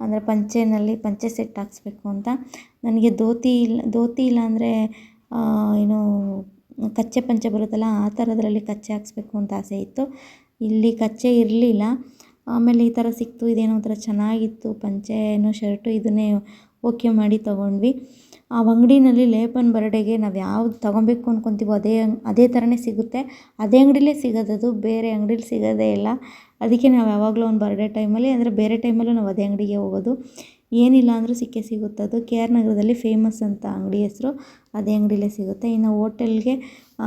ಅಂದರೆ ಪಂಚೆನಲ್ಲಿ ಪಂಚೆ ಸೆಟ್ ಹಾಕಿಸ್ಬೇಕು ಅಂತ. ನನಗೆ ಧೋತಿ ಇಲ್ಲ ಧೋತಿ ಇಲ್ಲ ಅಂದರೆ ಏನು, ಕಚ್ಚೆ ಪಂಚೆ ಬರುತ್ತಲ್ಲ, ಆ ಥರದ್ರಲ್ಲಿ ಕಚ್ಚೆ ಹಾಕಿಸ್ಬೇಕು ಅಂತ ಆಸೆ ಇತ್ತು. ಇಲ್ಲಿ ಕಚ್ಚೆ ಇರಲಿಲ್ಲ. ಆಮೇಲೆ ಈ ಥರ ಸಿಕ್ತು, ಇದೇನೋ ಒಂಥರ ಚೆನ್ನಾಗಿತ್ತು, ಪಂಚೆನೋ ಶರ್ಟು, ಇದನ್ನೇ ಓಕೆ ಮಾಡಿ ತೊಗೊಂಡ್ವಿ. ಆ ಅಂಗಡಿನಲ್ಲಿ ಲೇಪನ್ ಬರ್ಡೆಗೆ ನಾವು ಯಾವ್ದು ತಗೊಬೇಕು ಅಂದ್ಕೊತೀವೋ ಅದೇ ಅದೇ ಥರನೇ ಸಿಗುತ್ತೆ. ಅದೇ ಅಂಗಡಿಲೇ ಸಿಗೋದದು ಬೇರೆ ಅಂಗಡೀಲಿ ಸಿಗೋದೇ ಇಲ್ಲ. ಅದಕ್ಕೆ ನಾವು ಯಾವಾಗಲೂ ಒಂದು ಬರ್ಡೆ ಟೈಮಲ್ಲಿ ಅಂದರೆ ಬೇರೆ ಟೈಮಲ್ಲೂ ನಾವು ಅದೇ ಅಂಗಡಿಗೆ ಹೋಗೋದು. ಏನಿಲ್ಲ ಅಂದರೂ ಸಿಕ್ಕೇ ಸಿಗುತ್ತೆ. ಅದು ಕೆ ಆರ್ ನಗರದಲ್ಲಿ ಫೇಮಸ್ ಅಂತ ಅಂಗಡಿ ಹೆಸರು. ಅದೇ ಅಂಗಡಿಲೇ ಸಿಗುತ್ತೆ. ಇನ್ನು ಹೋಟೆಲ್ಗೆ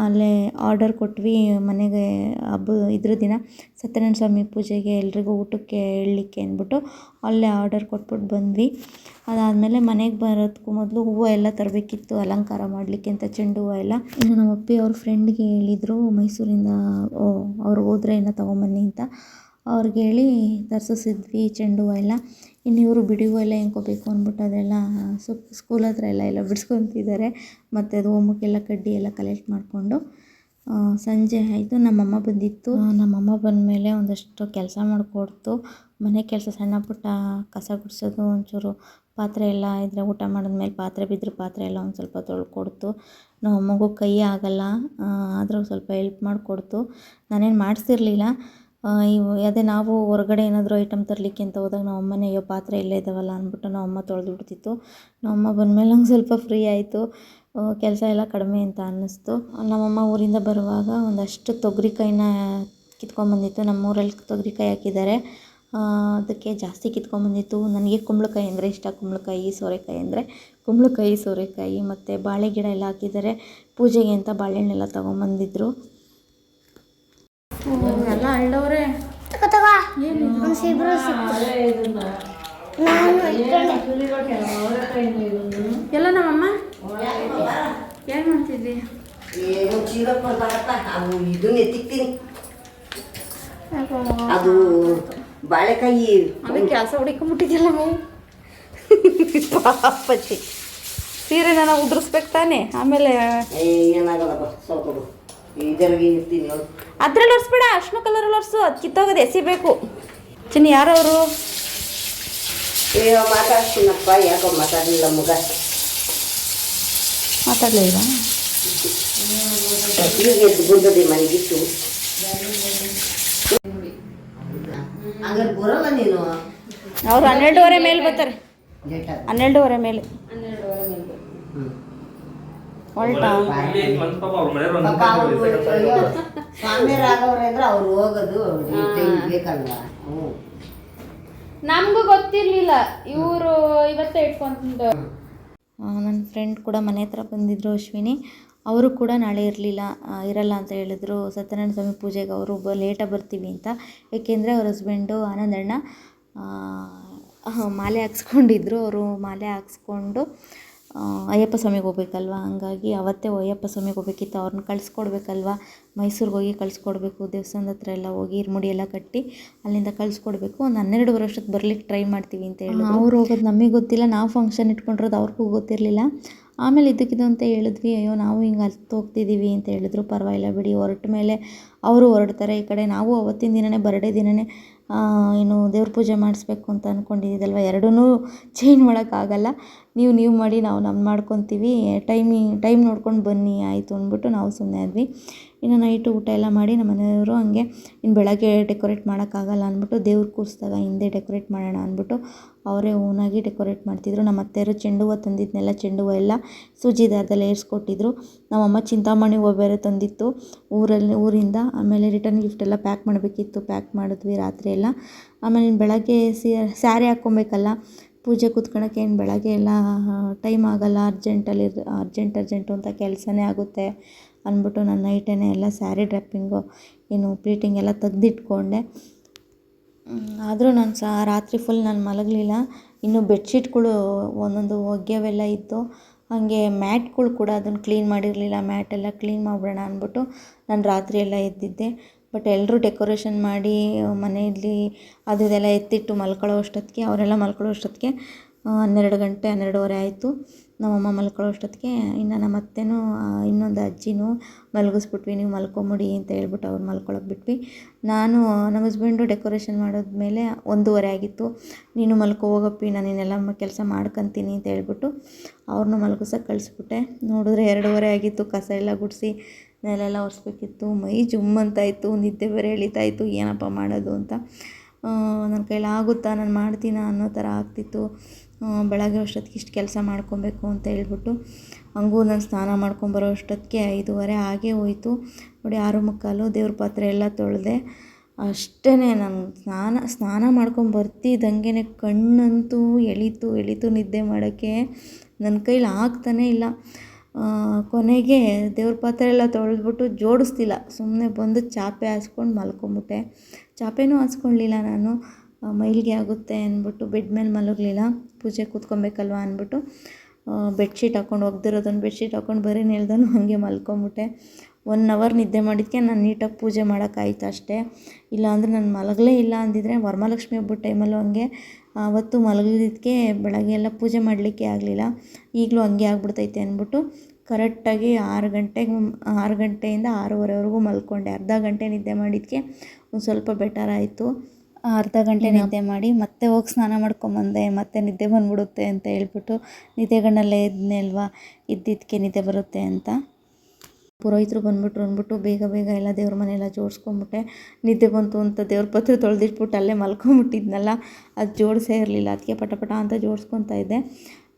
ಅಲ್ಲೇ ಆರ್ಡರ್ ಕೊಟ್ವಿ ಮನೆಗೆ ಹಬ್ಬ, ಇದ್ರ ದಿನ ಸತ್ಯನಾರಾಯಣ ಸ್ವಾಮಿ ಪೂಜೆಗೆ ಎಲ್ರಿಗೂ ಊಟಕ್ಕೆ ಹೇಳಲಿಕ್ಕೆ ಅಂದ್ಬಿಟ್ಟು ಅಲ್ಲೇ ಆರ್ಡರ್ ಕೊಟ್ಬಿಟ್ಟು ಬಂದ್ವಿ. ಅದಾದಮೇಲೆ ಮನೆಗೆ ಬರೋದಕ್ಕೂ ಮೊದಲು ಹೂವು ಎಲ್ಲ ತರಬೇಕಿತ್ತು, ಅಲಂಕಾರ ಮಾಡಲಿಕ್ಕೆ ಅಂತ ಚೆಂಡು ಹೂವು ಎಲ್ಲ. ಇನ್ನು ನಮ್ಮ ಅಪ್ಪಿ ಅವ್ರ ಫ್ರೆಂಡ್ಗೆ ಹೇಳಿದರು, ಮೈಸೂರಿಂದ ಅವ್ರು ಹೋದ್ರೆ ಏನೋ ತೊಗೊಂಬನ್ನಿ ಅಂತ. ಅವ್ರಿಗೆ ಹೇಳಿ ತರಿಸಿದ್ವಿ ಚೆಂಡು ಹೂವು ಎಲ್ಲ. ಇನ್ನು ಇವರು ಬಿಡಿ ಹೂವು ಎಲ್ಲ ಹೆಂಗ್ಕೋಬೇಕು ಅಂದ್ಬಿಟ್ಟು ಅದೆಲ್ಲ ಸೊ ಸ್ಕೂಲ್ ಹತ್ರ ಎಲ್ಲ ಎಲ್ಲ ಬಿಡಿಸ್ಕೊತಿದ್ದಾರೆ. ಮತ್ತು ಅದು ಹೋಮಕ್ಕೆಲ್ಲ ಕಡ್ಡಿ ಎಲ್ಲ ಕಲೆಕ್ಟ್ ಮಾಡಿಕೊಂಡು ಸಂಜೆ ಆಯಿತು. ನಮ್ಮಮ್ಮ ಬಂದಿತ್ತು. ನಮ್ಮಮ್ಮ ನಮ್ಮಮ್ಮ ಬಂದಮೇಲೆ ಒಂದಷ್ಟು ಕೆಲಸ ಮಾಡಿಕೊಡ್ತು. ಮನೆ ಕೆಲಸ ಸಣ್ಣ ಪುಟ್ಟ ಕಸ ಗುಡಿಸೋದು, ಒಂಚೂರು ಪಾತ್ರೆ ಎಲ್ಲ ಇದ್ದರೆ ಊಟ ಮಾಡಿದ್ಮೇಲೆ ಪಾತ್ರೆ ಬಿದ್ದರೆ ಪಾತ್ರೆ ಎಲ್ಲ ಒಂದು ಸ್ವಲ್ಪ ತೊಳ್ಕೊಡ್ತು. ನಮ್ಮಮ್ಮಗೂ ಕೈ ಆಗಲ್ಲ ಆದರೂ ಸ್ವಲ್ಪ ಹೆಲ್ಪ್ ಮಾಡಿಕೊಡ್ತು. ನಾನೇನು ಮಾಡಿಸ್ತಿರ್ಲಿಲ್ಲ. ಇವು ಅದೇ ನಾವು ಹೊರಗಡೆ ಏನಾದರೂ ಐಟಮ್ ತರಲಿಕ್ಕೆ ಅಂತ ಹೋದಾಗ ನಮ್ಮ ಅಮ್ಮನೇ, ಅಯ್ಯೋ, ಪಾತ್ರೆ ಇಲ್ಲೇ ಇದ್ದಾವಲ್ಲ ಅಂದ್ಬಿಟ್ಟು ನಮ್ಮ ಅಮ್ಮ ತೊಳೆದು ಬಿಡ್ತಿತ್ತು ನಮ್ಮಮ್ಮ ಬಂದಮೇಲೆ ನಂಗೆ ಸ್ವಲ್ಪ ಫ್ರೀ ಆಯಿತು. ಕೆಲಸ ಎಲ್ಲ ಕಡಿಮೆ ಅಂತ ಅನ್ನಿಸ್ತು. ನಮ್ಮಮ್ಮ ಊರಿಂದ ಬರುವಾಗ ಒಂದಷ್ಟು ತೊಗರಿಕಾಯಿನ ಕಿತ್ಕೊಂಡ್ಬಂದಿತ್ತು ನಮ್ಮೂರಲ್ಲಿ ತೊಗರಿಕಾಯಿ ಹಾಕಿದ್ದಾರೆ. ಅದಕ್ಕೆ ಜಾಸ್ತಿ ಕಿತ್ಕೊಂಡ್ಬಂದಿತ್ತು ನನಗೆ ಕುಂಬಳಕಾಯಿ ಅಂದರೆ ಇಷ್ಟ. ಕುಂಬಳಕಾಯಿ, ಸೋರೆಕಾಯಿ ಅಂದರೆ ಕುಂಬಳಕಾಯಿ, ಸೋರೆಕಾಯಿ, ಮತ್ತು ಬಾಳೆ ಗಿಡ ಎಲ್ಲ ಹಾಕಿದ್ದಾರೆ. ಪೂಜೆಗೆ ಅಂತ ಬಾಳೆಹಣ್ಣೆಲ್ಲ ತೊಗೊಂಬಂದಿದ್ರು. ಎಲ್ಲ ಅಳ್ಳವ್ರೆ ಎಲ್ಲ ನಮ್ಮಮ್ಮ? ಏನು ಇದನ್ನ ಎತ್ತಿಕ್ತೀನಿ. ಅದು ಬಾಳೆಕಾಯಿ ಅದಕ್ಕೆ ಕೆಲಸ ಹುಡುಕೊಂಬಿಟ್ಟಿದ್ಯಲ್ಲ ನಾವು ಪಾಪಚ್ಚಿ ಸೀರೆ ನಾನು ಉದುರಿಸ್ಬೇಕು ತಾನೆ? ಆಮೇಲೆ ಏನಾಗಲ್ಲ ಏನಾಗಲ್ಲಪ್ಪ. ಸ್ವಲ್ಪ ಅದ್ರಲ್ಲಿ ಒರೆಸ್ಬೇಡ ಅರ್ಶಿನ ಕಲರಲ್ಲಿ ಒರೆಸು ಅದು ಕಿತ್ತೋಗೋದು ಎಸಿಬೇಕು ಚಿನ್ನಿ ಯಾರವರು? ಈಗ ಮಾತಾಡ್ತೀನಪ್ಪ ಯಾಕೋ ಮಾತಾಡಲಿಲ್ಲ ಮಗ. ಮಾತಾಡಲಿಲ್ಲ ಈಗ ಎದ್ದು ಬಂದದೆ ಮನೆಗಿಟ್ಟು ಹಂಗಾರೆ ಬರೋಲ್ಲ ನೀನು? ಅವ್ರು ಹನ್ನೆರಡುವರೆ ಮೇಲೆ ಬರ್ತಾರೆ. ಹನ್ನೆರಡುವರೆ ಮೇಲೆ ಹನ್ನೆರಡುವರೆ ಮೇಲೆ. ಹೋಗೋದು. ಸ್ವಾಮಿ ರಾಘವ್ರೆ ಅಂದ್ರೆ ಅವ್ರು ಹೋಗೋದು. ಹ್ಞೂ ನಮಗೂ ಗೊತ್ತಿರಲಿಲ್ಲ. ಇವರು ಇವತ್ತೇ ಇಟ್ಕೊಂತ ನನ್ನ ಫ್ರೆಂಡ್ ಕೂಡ ಮನೆ ಹತ್ರ ಬಂದಿದ್ರು ಅಶ್ವಿನಿ. ಅವರು ಕೂಡ ನಾಳೆ ಇರಲಿಲ್ಲ. ಇರಲ್ಲ ಅಂತ ಹೇಳಿದ್ರು. ಸತ್ಯನಾರಾಯಣ ಸ್ವಾಮಿ ಪೂಜೆಗೆ ಅವರು ಬ ಲೇಟಾಗಿ ಬರ್ತೀವಿ ಅಂತ. ಏಕೆಂದರೆ ಅವ್ರ ಹಸ್ಬೆಂಡು ಆನಂದಣ್ಣ ಮಾಲೆ ಹಾಕ್ಸ್ಕೊಂಡಿದ್ರು. ಅವರು ಮಾಲೆ ಹಾಕ್ಸ್ಕೊಂಡು ಅಯ್ಯಪ್ಪ ಸ್ವಾಮಿಗೆ ಹೋಗ್ಬೇಕಲ್ವ? ಹಂಗಾಗಿ ಅವತ್ತೇ ಅಯ್ಯಪ್ಪ ಸ್ವಾಮಿಗೆ ಹೋಗ್ಬೇಕಿತ್ತು. ಅವ್ರನ್ನ ಕಳಿಸ್ಕೊಡ್ಬೇಕಲ್ವ? ಮೈಸೂರಿಗೆ ಹೋಗಿ ಕಳಿಸ್ಕೊಡ್ಬೇಕು. ದೇವಸ್ಥಾನದ ಹತ್ರ ಎಲ್ಲ ಹೋಗಿ ಇರ್ಮುಡಿ ಎಲ್ಲ ಕಟ್ಟಿ ಅಲ್ಲಿಂದ ಕಳಿಸ್ಕೊಡ್ಬೇಕು. ಒಂದು ಹನ್ನೆರಡು ವರ್ಷಕ್ಕೆ ಬರ್ಲಿಕ್ಕೆ ಟ್ರೈ ಮಾಡ್ತೀವಿ ಅಂತ ಹೇಳಿ ಅವ್ರು ಹೋಗೋದು ನಮಗೆ ಗೊತ್ತಿಲ್ಲ. ನಾವು ಫಂಕ್ಷನ್ ಇಟ್ಕೊಂಡಿರೋದು ಅವ್ರಿಗೂ ಗೊತ್ತಿರಲಿಲ್ಲ. ಆಮೇಲೆ ಇದಕ್ಕಿದು ಅಂತ ಹೇಳಿದ್ವಿ ಅಯ್ಯೋ ನಾವು ಹಿಂಗೆ ಹತ್ತು ಹೋಗ್ತಿದ್ದೀವಿ ಅಂತ ಹೇಳಿದ್ರು. ಪರವಾಗಿಲ್ಲ ಬಿಡಿ. ಹೊರಟ ಮೇಲೆ ಅವರು ಹೊರಡ್ತಾರೆ. ಈ ಕಡೆ ನಾವು ಅವತ್ತಿನ ದಿನವೇ ಬರ್ಡೇ ದಿನವೇ ಏನು ದೇವ್ರ ಪೂಜೆ ಮಾಡಿಸ್ಬೇಕು ಅಂತ ಅಂದ್ಕೊಂಡಿದ್ದೀರಲ್ವ ಎರಡೂ ಚೇಂಜ್ ಮಾಡೋಕ್ಕಾಗಲ್ಲ ನೀವು ನೀವು ಮಾಡಿ, ನಾವು ನಮ್ಮ ಮಾಡ್ಕೊತೀವಿ. ಟೈಮಿಂಗ್ ಟೈಮ್ ನೋಡ್ಕೊಂಡು ಬನ್ನಿ, ಆಯಿತು ಅಂದ್ಬಿಟ್ಟು ನಾವು ಸುಮ್ಮನೆ ಆದ್ವಿ ಇನ್ನು ನೈಟು ಊಟ ಎಲ್ಲ ಮಾಡಿ ನಮ್ಮ ಮನೆಯವರು ಹಂಗೆ ಇನ್ನು ಬೆಳಗ್ಗೆ ಡೆಕೋರೇಟ್ ಮಾಡೋಕ್ಕಾಗಲ್ಲ ಅಂದ್ಬಿಟ್ಟು ದೇವ್ರ ಕೂರಿಸಿದಾಗ ಹಿಂದೆ ಡೆಕೋರೇಟ್ ಮಾಡೋಣ ಅಂದ್ಬಿಟ್ಟು ಅವರೇ ಓನಾಗಿ ಡೆಕೋರೇಟ್ ಮಾಡ್ತಿದ್ರು. ನಮ್ಮ ಅತ್ತೆಯರು ಚೆಂಡು ಹೂವು ತಂದಿದ್ನೆಲ್ಲ ಚೆಂಡು ಹೂವು ಎಲ್ಲ ಸೂಜಿ ದಾರದಲ್ಲಿ ನಮ್ಮ ನಮ್ಮಮ್ಮ ಚಿಂತಾಮಣಿ ಹೂವು ಬೇರೆ ತಂದಿತ್ತು. ಊರಲ್ಲಿ, ಊರಿಂದ ಆಮೇಲೆ ರಿಟರ್ನ್ ಗಿಫ್ಟ್ ಎಲ್ಲ ಪ್ಯಾಕ್ ಮಾಡಬೇಕಿತ್ತು. ಪ್ಯಾಕ್ ಮಾಡಿದ್ವಿ ರಾತ್ರಿ ಎಲ್ಲ. ಆಮೇಲೆ ಬೆಳಗ್ಗೆ ಸ್ಯಾರಿ ಹಾಕ್ಕೊಬೇಕಲ್ಲ. ಪೂಜೆ ಕೂತ್ಕೊಳ್ಳೋಕೆ ಏನು ಬೆಳಗ್ಗೆ ಎಲ್ಲ ಟೈಮ್ ಆಗಲ್ಲ. ಅರ್ಜೆಂಟಲ್ಲಿ ಅರ್ಜೆಂಟ್, ಅರ್ಜೆಂಟು ಅಂತ ಕೆಲಸನೇ ಆಗುತ್ತೆ ಅಂದ್ಬಿಟ್ಟು ನಾನು ನೈಟೇ ಎಲ್ಲ ಸ್ಯಾರಿ ಡ್ರಾಪಿಂಗು ಏನು ಪ್ಲೀಟಿಂಗ್ ಎಲ್ಲ ತೆಗ್ದಿಟ್ಕೊಂಡೆ. ಆದರೂ ನಾನು ಸಹ ರಾತ್ರಿ ಫುಲ್ ನಾನು ಮಲಗಲಿಲ್ಲ. ಇನ್ನೂ ಬೆಡ್ಶೀಟ್ಗಳು ಒಂದೊಂದು ಒಗೆಯವೆಲ್ಲ ಇತ್ತು. ಹಾಗೆ ಮ್ಯಾಟ್ಗಳು ಕೂಡ ಅದನ್ನು ಕ್ಲೀನ್ ಮಾಡಿರಲಿಲ್ಲ. ಮ್ಯಾಟೆಲ್ಲ ಕ್ಲೀನ್ ಮಾಡಿಬಿಡೋಣ ಅಂದ್ಬಿಟ್ಟು ನಾನು ರಾತ್ರಿ ಎಲ್ಲ ಎದ್ದಿದ್ದೆ. ಬಟ್ ಎಲ್ಲರೂ ಡೆಕೋರೇಷನ್ ಮಾಡಿ, ಮನೆಯಲ್ಲಿ ಅದು ಇದೆಲ್ಲ ಎತ್ತಿಟ್ಟು ಮಲ್ಕೊಳ್ಳೋ ಅಷ್ಟೊತ್ತಿಗೆ, ಅವರೆಲ್ಲ ಮಲ್ಕೊಳ್ಳೋ ಅಷ್ಟೊತ್ತಿಗೆ ಹನ್ನೆರಡು ಗಂಟೆ, ಹನ್ನೆರಡುವರೆ ಆಯಿತು. ನಮ್ಮಮ್ಮ ಮಲ್ಕೊಳ್ಳೋ ಅಷ್ಟೊತ್ತಿಗೆ ಇನ್ನು ನಮ್ಮ ಅತ್ತೆನೂ ಆ, ಇನ್ನೊಂದು ಅಜ್ಜಿನೂ ಮಲಗಿಸ್ಬಿಟ್ವಿ. ನೀವು ಮಲ್ಕೊಂಬಿಡಿ ಅಂತ ಹೇಳ್ಬಿಟ್ಟು ಅವ್ರು ಮಲ್ಕೊಳ್ಳೋಕೆ ಬಿಟ್ವಿ. ನಾನು ನಮ್ಮ ಹಸ್ಬೆಂಡು ಡೆಕೋರೇಷನ್ ಮಾಡಿದ್ಮೇಲೆ ಒಂದೂವರೆ ಆಗಿತ್ತು. ನೀನು ಮಲ್ಕೊ ಹೋಗಪ್ಪಿ ನಾನು ಇನ್ನೆಲ್ಲ ಕೆಲಸ ಮಾಡ್ಕೊತೀನಿ ಅಂತ ಹೇಳ್ಬಿಟ್ಟು ಅವ್ರನ್ನೂ ಮಲಗಿಸೋಕೆ ಕಳಿಸ್ಬಿಟ್ಟೆ. ನೋಡಿದ್ರೆ ಎರಡೂವರೆ ಆಗಿತ್ತು. ಕಸ ಎಲ್ಲ ಗುಡಿಸಿ ನೆಲೆಲ್ಲ ಒರೆಸ್ಬೇಕಿತ್ತು. ಮೈ ಜುಮ್ ಇತ್ತು ನಿದ್ದೆ ಬೇರೆ ಎಳಿತಾಯಿತ್ತು ಏನಪ್ಪ ಮಾಡೋದು ಅಂತ. ನನ್ನ ಕೈಲಿ ಆಗುತ್ತಾ ನಾನು ಮಾಡ್ತೀನಾ ಅನ್ನೋ ಥರ ಆಗ್ತಿತ್ತು. ಬೆಳಗ್ಗೆ ಅಷ್ಟೊತ್ತಿಗೆ ಇಷ್ಟು ಕೆಲಸ ಮಾಡ್ಕೊಬೇಕು ಅಂತ ಹೇಳ್ಬಿಟ್ಟು ಹಂಗೂ ನಾನು ಸ್ನಾನ ಮಾಡ್ಕೊಂಬರೋ ಅಷ್ಟೊತ್ತಿಗೆ ಐದೂವರೆ ಆಗೇ ಹೋಯಿತು. ನೋಡಿ ಆರು ಮುಕ್ಕಾಲು ದೇವ್ರ ಪಾತ್ರೆ ಎಲ್ಲ ತೊಳೆದೆ. ಅಷ್ಟೇ ನಾನು ಸ್ನಾನ ಸ್ನಾನ ಮಾಡ್ಕೊಂಡು ಬರ್ತಿದ್ದಂಗೆ ಕಣ್ಣಂತೂ ಎಳೀತು ಎಳೀತು ನಿದ್ದೆ ಮಾಡೋಕ್ಕೆ. ನನ್ನ ಕೈಲಿ ಆಗ್ತಾನೇ ಇಲ್ಲ. ಕೊನೆಗೆ ದೇವ್ರ ಪಾತ್ರೆ ಎಲ್ಲ ತೊಳೆದ್ಬಿಟ್ಟು ಜೋಡಿಸ್ತಿಲ್ಲ. ಸುಮ್ಮನೆ ಬಂದು ಚಾಪೆ ಹಾಸ್ಕೊಂಡು ಮಲ್ಕೊಂಬಿಟ್ಟೆ. ಚಾಪೆನೂ ಹಾಸ್ಕೊಳ್ಳಿಲ್ಲ ನಾನು. ಮೈಲಿಗೆ ಆಗುತ್ತೆ ಅಂದ್ಬಿಟ್ಟು ಬೆಡ್ ಮೇಲೆ ಮಲಗಲಿಲ್ಲ, ಪೂಜೆ ಕೂತ್ಕೊಬೇಕಲ್ವ ಅಂದ್ಬಿಟ್ಟು ಬೆಡ್ಶೀಟ್ ಹಾಕ್ಕೊಂಡು ಒಗ್ದಿರೋದೊಂದು ಬೆಡ್ಶೀಟ್ ಹಾಕ್ಕೊಂಡು ಬರೀ ನಿಲ್ದನು ಹಾಗೆ ಮಲ್ಕೊಂಬಿಟ್ಟೆ. ಒನ್ ಅವರ್ ನಿದ್ದೆ ಮಾಡಿದ್ಕೆ ನಾನು ನೀಟಾಗಿ ಪೂಜೆ ಮಾಡೋಕ್ಕಾಯ್ತು ಅಷ್ಟೇ. ಇಲ್ಲಾಂದರೆ ನಾನು ಮಲಗಲೇ ಇಲ್ಲ ಅಂದಿದ್ರೆ ವರಮಹಾಲಕ್ಷ್ಮಿ ಹಬ್ಬದ ಟೈಮಲ್ಲೂ ಹಂಗೆ, ಆವತ್ತು ಮಲಗಿದ್ದಕ್ಕೆ ಬೆಳಗ್ಗೆ ಎಲ್ಲ ಪೂಜೆ ಮಾಡಲಿಕ್ಕೆ ಆಗಲಿಲ್ಲ, ಈಗಲೂ ಹಂಗೆ ಆಗ್ಬಿಡ್ತೈತೆ ಅಂದ್ಬಿಟ್ಟು ಕರೆಕ್ಟಾಗಿ ಆರು ಗಂಟೆಗೆ, ಆರು ಗಂಟೆಯಿಂದ ಆರೂವರೆವರೆಗೂ ಮಲ್ಕೊಂಡೆ. ಅರ್ಧ ಗಂಟೆ ನಿದ್ದೆ ಮಾಡಿದ್ದಕ್ಕೆ ಒಂದು ಸ್ವಲ್ಪ ಬೆಟರ್ ಆಯಿತು. ಅರ್ಧ ಗಂಟೆ ನಿದ್ದೆ ಮಾಡಿ ಮತ್ತೆ ಹೋಗಿ ಸ್ನಾನ ಮಾಡ್ಕೊಂಬಂದೆ ಮತ್ತೆ ನಿದ್ದೆ ಬಂದ್ಬಿಡುತ್ತೆ ಅಂತ ಹೇಳ್ಬಿಟ್ಟು ನಿದ್ದೆಗಣ್ಣಲ್ಲೇ ಇದ್ನೇ ಅಲ್ವಾ ಇದ್ದಿದ್ದಕ್ಕೆ ನಿದ್ದೆ ಬರುತ್ತೆ ಅಂತ. ಪುರೋಹಿತರು ಬಂದ್ಬಿಟ್ರು ಅಂದ್ಬಿಟ್ಟು ಬೇಗ ಬೇಗ ಎಲ್ಲ ದೇವ್ರ ಮನೆಯೆಲ್ಲ ಜೋಡಿಸ್ಕೊಂಬಿಟ್ಟೆ. ನಿದ್ದೆ ಬಂತು ಅಂತ ದೇವ್ರ ಪತ್ರ ತೊಳೆದಿಟ್ಬಿಟ್ಟು ಅಲ್ಲೇ ಮಲ್ಕೊಂಬಿಟ್ಟಿದ್ನಲ್ಲ ಅದು ಜೋಡಿಸೇ ಇರಲಿಲ್ಲ ಅದಕ್ಕೆ ಪಟ ಪಟ ಅಂತ ಜೋಡಿಸ್ಕೊತಾ ಇದ್ದೆ.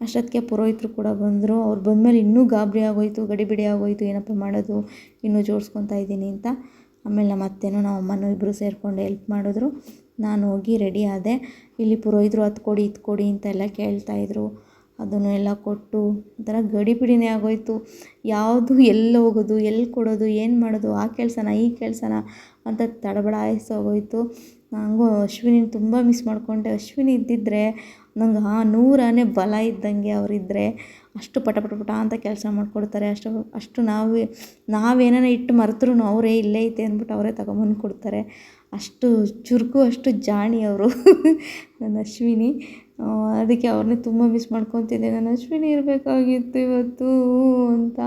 ಅಷ್ಟೊತ್ತಿಗೆ ಪುರೋಹಿತರು ಕೂಡ ಬಂದರು ಅವ್ರು ಬಂದಮೇಲೆ ಇನ್ನೂ ಗಾಬರಿ ಆಗೋಯ್ತು ಗಡಿಬಿಡಿ ಆಗೋಯ್ತು ಏನಪ್ಪ ಮಾಡೋದು ಇನ್ನೂ ಜೋಡಿಸ್ಕೊತಾ ಇದ್ದೀನಿ ಅಂತ. ಆಮೇಲೆ ನಮ್ಮ ಅತ್ತೆನೂ ನಮ್ಮ ಅಮ್ಮನೂ ಇಬ್ಬರು ಸೇರಿಕೊಂಡು ಹೆಲ್ಪ್ ಮಾಡಿದ್ರು. ನಾನು ಹೋಗಿ ರೆಡಿ ಆದೆ. ಇಲ್ಲಿ ಪುರೋಹಿತರು ಅದು ಕೊಡಿ ಇದು ಕೊಡಿ ಅಂತೆಲ್ಲ ಕೇಳ್ತಾಯಿದ್ರು ಅದನ್ನು ಎಲ್ಲ ಕೊಟ್ಟು ಒಂಥರ ಗಡಿಬಿಡಿನೇ ಆಗೋಯಿತು. ಯಾವುದು ಎಲ್ಲಿ ಹೋಗೋದು, ಎಲ್ಲಿ ಕೊಡೋದು, ಏನು ಮಾಡೋದು, ಆ ಕೆಲಸನ, ಈ ಕೆಲಸನ ಅಂತ ತಡಬಡಾಯಿಸೋಗೋಯ್ತು ನನಗೂ ಅಶ್ವಿನಿನ ತುಂಬ ಮಿಸ್ ಮಾಡಿಕೊಂಡೆ. ಅಶ್ವಿನಿ ಇದ್ದಿದ್ದರೆ ನಂಗೆ ಆ ನೂರಾನೇ ಬಲ ಇದ್ದಂಗೆ ಅವರಿದ್ದರೆ ಅಷ್ಟು ಪಟ ಪಟ ಪಟ ಅಂತ ಕೆಲಸ ಮಾಡಿಕೊಡ್ತಾರೆ. ಅಷ್ಟು ಅಷ್ಟು ನಾವು, ನಾವೇನಾನ ಇಟ್ಟು ಮರೆತ್ರೂ ಅವರೇ ಇಲ್ಲೇ ಐತೆ ಅಂದ್ಬಿಟ್ಟು ಅವರೇ ತಗೊಂಬಂದು ಕೊಡ್ತಾರೆ. ಅಷ್ಟು ಚುರುಕು, ಅಷ್ಟು ಜಾಣಿ ಅವರು ನನ್ನ ಅಶ್ವಿನಿ. ಅದಕ್ಕೆ ಅವ್ರನ್ನೇ ತುಂಬ ಮಿಸ್ ಮಾಡ್ಕೊತಿದ್ದೆ. ನನ್ನ ಅಶ್ವಿನಿ ಇರಬೇಕಾಗಿತ್ತು ಇವತ್ತು ಅಂತ.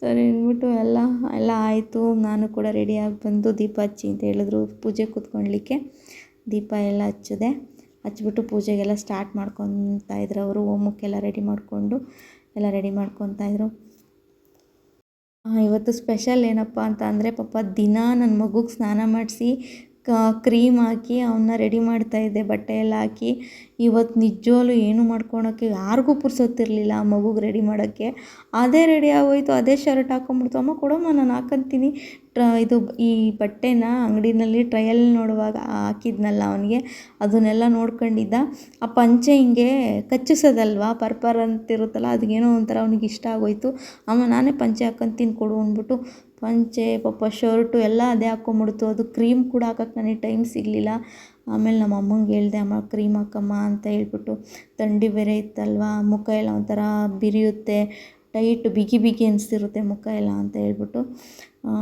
ಸರಿ ಅಂದ್ಬಿಟ್ಟು ಎಲ್ಲ ಎಲ್ಲ ಆಯಿತು. ನಾನು ಕೂಡ ರೆಡಿಯಾಗಿ ಬಂದು ದೀಪ ಹಚ್ಚಿ ಅಂತ ಹೇಳಿದ್ರು. ಪೂಜೆ ಕೂತ್ಕೊಳ್ಳಿಕ್ಕೆ ದೀಪ ಎಲ್ಲ ಹಚ್ಚಿದೆ. ಹಚ್ಬಿಟ್ಟು ಪೂಜೆಗೆಲ್ಲ ಸ್ಟಾರ್ಟ್ ಮಾಡ್ಕೊತಾ ಇದ್ರು ಅವರು. ಹೋಮಕ್ಕೆಲ್ಲ ರೆಡಿ ಮಾಡಿಕೊಂಡು ಎಲ್ಲ ರೆಡಿ ಮಾಡ್ಕೊತಾಯಿದ್ರು ಇವತ್ತು ಸ್ಪೆಷಲ್ ಏನಪ್ಪ ಅಂತ ಅಂದರೆ ಪಾಪ ದಿನ ನನ್ನ ಮಗುಗೆ ಸ್ನಾನ ಮಾಡಿಸಿ ಕ್ರೀಮ್ ಹಾಕಿ ಅವನ್ನ ರೆಡಿ ಮಾಡ್ತಾಯಿದ್ದೆ ಬಟ್ಟೆ ಎಲ್ಲ ಹಾಕಿ ಇವತ್ತು ನಿಜವಾಗ್ಲೂ ಏನು ಮಾಡ್ಕೊಳಕ್ಕೆ ಯಾರಿಗೂ ಪುರ್ಸೊತ್ತಿರಲಿಲ್ಲ ಆ ಮಗುಗೆ ರೆಡಿ ಮಾಡೋಕ್ಕೆ. ಅದೇ ರೆಡಿ ಆಗೋಯ್ತು, ಅದೇ ಶರ್ಟ್ ಹಾಕೊಂಬಿಡ್ತು ಅಮ್ಮ, ಕೊಡಮ್ಮ, ನಾನು ಹಾಕೊಂತೀನಿ. ಟ್ರ, ಇದು ಈ ಬಟ್ಟೆನ ಅಂಗಡಿನಲ್ಲಿ ಟ್ರಯಲ್ ನೋಡುವಾಗ ಹಾಕಿದ್ನಲ್ಲ ಅವನಿಗೆ, ಅದನ್ನೆಲ್ಲ ನೋಡ್ಕೊಂಡಿದ್ದ. ಆ ಪಂಚೆ ಹಿಂಗೆ ಕಚ್ಚಿಸೋದಲ್ವಾ, ಪರ್ಪರ್ ಅಂತಿರುತ್ತಲ್ಲ ಅದಕ್ಕೇನೋ ಒಂಥರ ಅವ್ನಿಗೆ ಇಷ್ಟ ಆಗೋಯ್ತು. ಅಮ್ಮ, ನಾನೇ ಪಂಚೆ ಹಾಕೊಂತೀನಿ, ಕೊಡು ಅಂದ್ಬಿಟ್ಟು ಪಂಚೆ ಪಾಪ ಶರ್ಟು ಎಲ್ಲ ಅದೇ ಹಾಕ್ಕೊಂಬಿಡ್ತು ಅದು ಕ್ರೀಮ್ ಕೂಡ ಹಾಕಕ್ಕೆ ನನಗೆ ಟೈಮ್ ಸಿಗಲಿಲ್ಲ. ಆಮೇಲೆ ನಮ್ಮ ಅಮ್ಮಂಗೆ ಹೇಳಿದೆ, ಅಮ್ಮ, ಕ್ರೀಮ್ ಹಾಕಮ್ಮ ಅಂತ ಹೇಳ್ಬಿಟ್ಟು. ಥಂಡಿ ಬೇರೆ ಇತ್ತಲ್ವಾ, ಮುಖ ಎಲ್ಲ ಒಂಥರ ಬಿರಿಯುತ್ತೆ, ಟೈಟ್, ಬಿಗಿ ಬಿಗಿ ಅನಿಸ್ತಿರುತ್ತೆ ಮುಖ ಎಲ್ಲ ಅಂತ ಹೇಳ್ಬಿಟ್ಟು.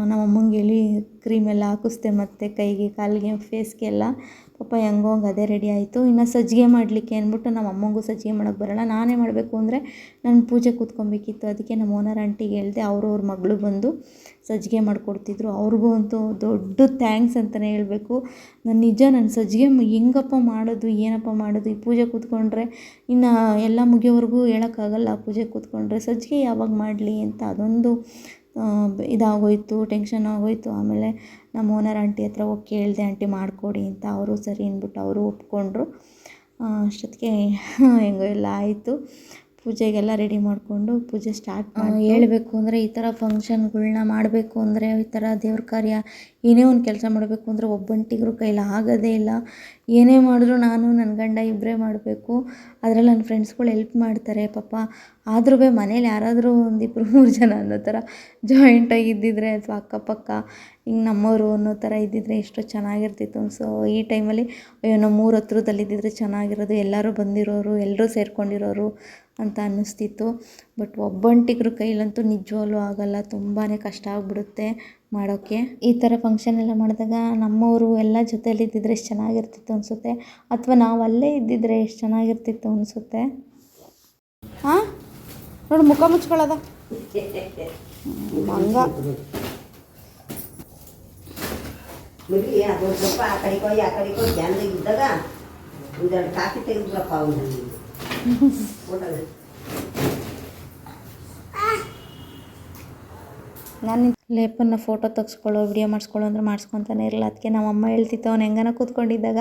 ನಮ್ಮ ಅಮ್ಮಂಗೆ ಹೇಳಿ ಕ್ರೀಮೆಲ್ಲ ಹಾಕಿಸ್ದೆ ಮತ್ತು ಕೈಗೆ, ಕಾಲಿಗೆ ಫೇಸ್ಗೆ ಎಲ್ಲ ಪಾಪ ಹೆಂಗೋ ಹಂಗೆ ಅದೇ ರೆಡಿ ಆಯಿತು. ಇನ್ನು ಸಜ್ಜಿಗೆ ಮಾಡಲಿಕ್ಕೆ ಅಂದ್ಬಿಟ್ಟು ನಮ್ಮ ಅಮ್ಮಂಗೂ ಸಜ್ಜಿಗೆ ಮಾಡೋಕ್ಕೆ ಬರೋಲ್ಲ. ನಾನೇ ಮಾಡಬೇಕು ಅಂದರೆ ನಾನು ಪೂಜೆ ಕೂತ್ಕೊಬೇಕಿತ್ತು. ಅದಕ್ಕೆ ನಮ್ಮ ಓನರ್ ಆಂಟಿಗೆ ಹೇಳಿದೆ, ಅವರು ಅವ್ರ ಮಗಳು ಬಂದು ಸಜ್ಜಿಗೆ ಮಾಡಿಕೊಡ್ತಿದ್ರು. ಅವ್ರಿಗೂ ಅಂತೂ ದೊಡ್ಡ ಥ್ಯಾಂಕ್ಸ್ ಅಂತಲೇ ಹೇಳಬೇಕು. ನಾನು ನಿಜ ನಾನು ಸಜ್ಜಿಗೆ ಹೆಂಗಪ್ಪ ಮಾಡೋದು, ಏನಪ್ಪ ಮಾಡೋದು? ಈ ಪೂಜೆ ಕೂತ್ಕೊಂಡ್ರೆ ಇನ್ನು ಎಲ್ಲ ಮುಗಿಯೋವರೆಗೂ ಹೇಳೋಕ್ಕಾಗಲ್ಲ. ಪೂಜೆ ಕೂತ್ಕೊಂಡ್ರೆ ಸಜ್ಜಿಗೆ ಯಾವಾಗ ಮಾಡಲಿ ಅಂತ ಅದೊಂದು ಇದಾಗೋಯ್ತು ಟೆನ್ಷನ್ ಆಗೋಯ್ತು. ಆಮೇಲೆ ನಮ್ಮ ಓನರ್ ಆಂಟಿ ಹತ್ರ ಹೋಗಿ ಕೇಳಿದೆ ಆಂಟಿ ಮಾಡಿಕೊಡಿ ಅಂತ ಅವರು ಸರಿ ಅಂದ್ಬಿಟ್ಟು ಅವರು ಒಪ್ಪಿಕೊಂಡ್ರು ಅಷ್ಟೊತ್ತಿಗೆ ಹೆಂಗೋ ಎಲ್ಲ ಆಯಿತು. ಪೂಜೆಗೆಲ್ಲ ರೆಡಿ ಮಾಡಿಕೊಂಡು ಪೂಜೆ ಸ್ಟಾರ್ಟ್ ಮಾಡಿ ಹೇಳಬೇಕು ಅಂದರೆ ಈ ಥರ ಫಂಕ್ಷನ್ಗಳನ್ನ ಮಾಡಬೇಕು ಅಂದರೆ ಈ ಥರ ದೇವ್ರ ಕಾರ್ಯ ಏನೇ ಒಂದು ಕೆಲಸ ಮಾಡಬೇಕು ಅಂದರೆ ಒಬ್ಬಂಟಿಗರು ಕೈಲಿ ಆಗೋದೇ ಇಲ್ಲ. ಏನೇ ಮಾಡಿದ್ರು ನಾನು ನನ್ನ ಗಂಡ ಇಬ್ಬರೇ ಮಾಡಬೇಕು. ಅದರಲ್ಲಿ ನನ್ನ ಫ್ರೆಂಡ್ಸ್ಗಳು ಹೆಲ್ಪ್ ಮಾಡ್ತಾರೆ. ಪಾಪ ಆದ್ರೂ ಮನೇಲಿ ಯಾರಾದರೂ ಒಂದಿಬ್ಬರು ಮೂರು ಜನ ಅನ್ನೋ ಥರ ಜಾಯಿಂಟಾಗಿ ಇದ್ದಿದ್ರೆ ಅಥವಾ ಅಕ್ಕಪಕ್ಕ ಹಿಂಗೆ ನಮ್ಮವರು ಅನ್ನೋ ಥರ ಇದ್ದಿದ್ದರೆ ಎಷ್ಟೋ ಚೆನ್ನಾಗಿರ್ತಿತ್ತು. ಸೊ ಈ ಟೈಮಲ್ಲಿ ಅಯ್ಯೋ ನಮ್ಮ ಊರ ಹತ್ರದಲ್ಲಿದ್ದಿದ್ರೆ ಚೆನ್ನಾಗಿರೋದು, ಎಲ್ಲರೂ ಬಂದಿರೋರು ಎಲ್ಲರೂ ಸೇರ್ಕೊಂಡಿರೋರು ಅಂತ ಅನ್ನಿಸ್ತಿತ್ತು. ಬಟ್ ಒಬ್ಬಂಟಿಗ್ರ ಕೈಲಂತೂ ನಿಜವಾಗ್ಲೂ ಆಗಲ್ಲ ತುಂಬಾ ಕಷ್ಟ ಆಗಿಬಿಡುತ್ತೆ ಮಾಡೋಕ್ಕೆ ಈ ಥರ ಫಂಕ್ಷನ್ ಎಲ್ಲ ಮಾಡಿದಾಗ ನಮ್ಮವರು ಎಲ್ಲ ಜೊತೆಲಿದ್ದಿದ್ರೆ ಎಷ್ಟು ಚೆನ್ನಾಗಿರ್ತಿತ್ತು ಅನಿಸುತ್ತೆ? ಅಥವಾ ನಾವು ಅಲ್ಲೇ ಇದ್ದಿದ್ರೆ ಎಷ್ಟು ಚೆನ್ನಾಗಿರ್ತಿತ್ತು ಅನಿಸುತ್ತೆ? ಹಾಂ ನೋಡು, ಮುಖ ಮುಚ್ಕೊಳ್ಳೋದ? ಹಂಗ. ಬಿಡಿ ಅದೊಂದು ಸ್ವಲ್ಪ ಆ ಹೋಗಿ ಆ ಹೋಗಿ ಇದ್ದಾಗ ಒಂದೆರಡು ಕಾಫಿ ತೆಗೆದ್ರಪ್ಪ ಅವನು ನಾನು ಲೇಪನ್ನ ಫೋಟೋ ತೆಗ್ಸ್ಕೊಳ್ಳೋ ವಿಡಿಯೋ ಮಾಡಿಸ್ಕೊಳ್ಳೋ ಅಂದ್ರೆ ಮಾಡಿಸ್ಕೊತಾನೆ ಇರಲಿಲ್ಲ. ಅದಕ್ಕೆ ನಮ್ಮಮ್ಮ ಹೇಳ್ತಿತ್ತು ಅವ್ನು ಹೆಂಗನ ಕೂತ್ಕೊಂಡಿದ್ದಾಗ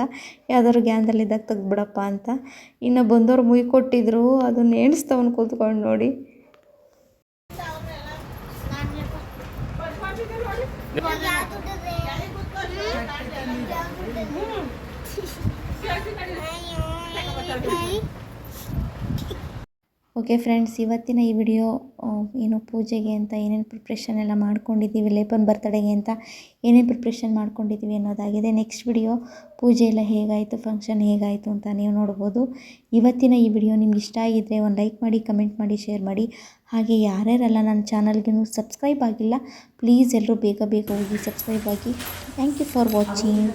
ಯಾವ್ದಾದ್ರು ಗ್ಯಾನ್ದಲ್ಲಿದ್ದಾಗ ತೆಗ್ದುಬಿಡಪ್ಪ ಅಂತ. ಇನ್ನು ಬಂದವ್ರು ಮುಯ್ ಕೊಟ್ಟಿದ್ರು ಅದನ್ನ ಎಣಿಸ್ತವನು ಕೂತ್ಕೊಂಡು ನೋಡಿ. 음. ಓಕೆ ಫ್ರೆಂಡ್ಸ್ ಇವತ್ತಿನ ಈ ವಿಡಿಯೋ ಏನು ಪೂಜೆಗೆ ಅಂತ ಏನೇನು ಪ್ರಿಪ್ರೇಷನ್ ಎಲ್ಲ ಮಾಡ್ಕೊಂಡಿದ್ದೀವಿ, ಲೇಪನ್ ಬರ್ತಡೆಗೆ ಅಂತ ಏನೇನು ಪ್ರಿಪ್ರೇಷನ್ ಮಾಡ್ಕೊಂಡಿದ್ದೀವಿ ಅನ್ನೋದಾಗಿದೆ. ನೆಕ್ಸ್ಟ್ ವಿಡಿಯೋ ಪೂಜೆ ಎಲ್ಲ ಹೇಗಾಯಿತು ಫಂಕ್ಷನ್ ಹೇಗಾಯಿತು ಅಂತ ನೀವು ನೋಡ್ಬೋದು. ಇವತ್ತಿನ ಈ ವಿಡಿಯೋ ನಿಮ್ಗೆ ಇಷ್ಟ ಆಗಿದ್ದರೆ ಒಂದು ಲೈಕ್ ಮಾಡಿ ಕಮೆಂಟ್ ಮಾಡಿ ಶೇರ್ ಮಾಡಿ. ಹಾಗೆ ಯಾರ್ಯಾರಲ್ಲ ನನ್ನ ಚಾನಲ್ಗೆ ಸಬ್ಸ್ಕ್ರೈಬ್ ಆಗಿಲ್ಲ ಪ್ಲೀಸ್ ಎಲ್ಲರೂ ಬೇಗ ಬೇಗ ಹೋಗಿ ಸಬ್ಸ್ಕ್ರೈಬ್ ಆಗಿ. Thank you for watching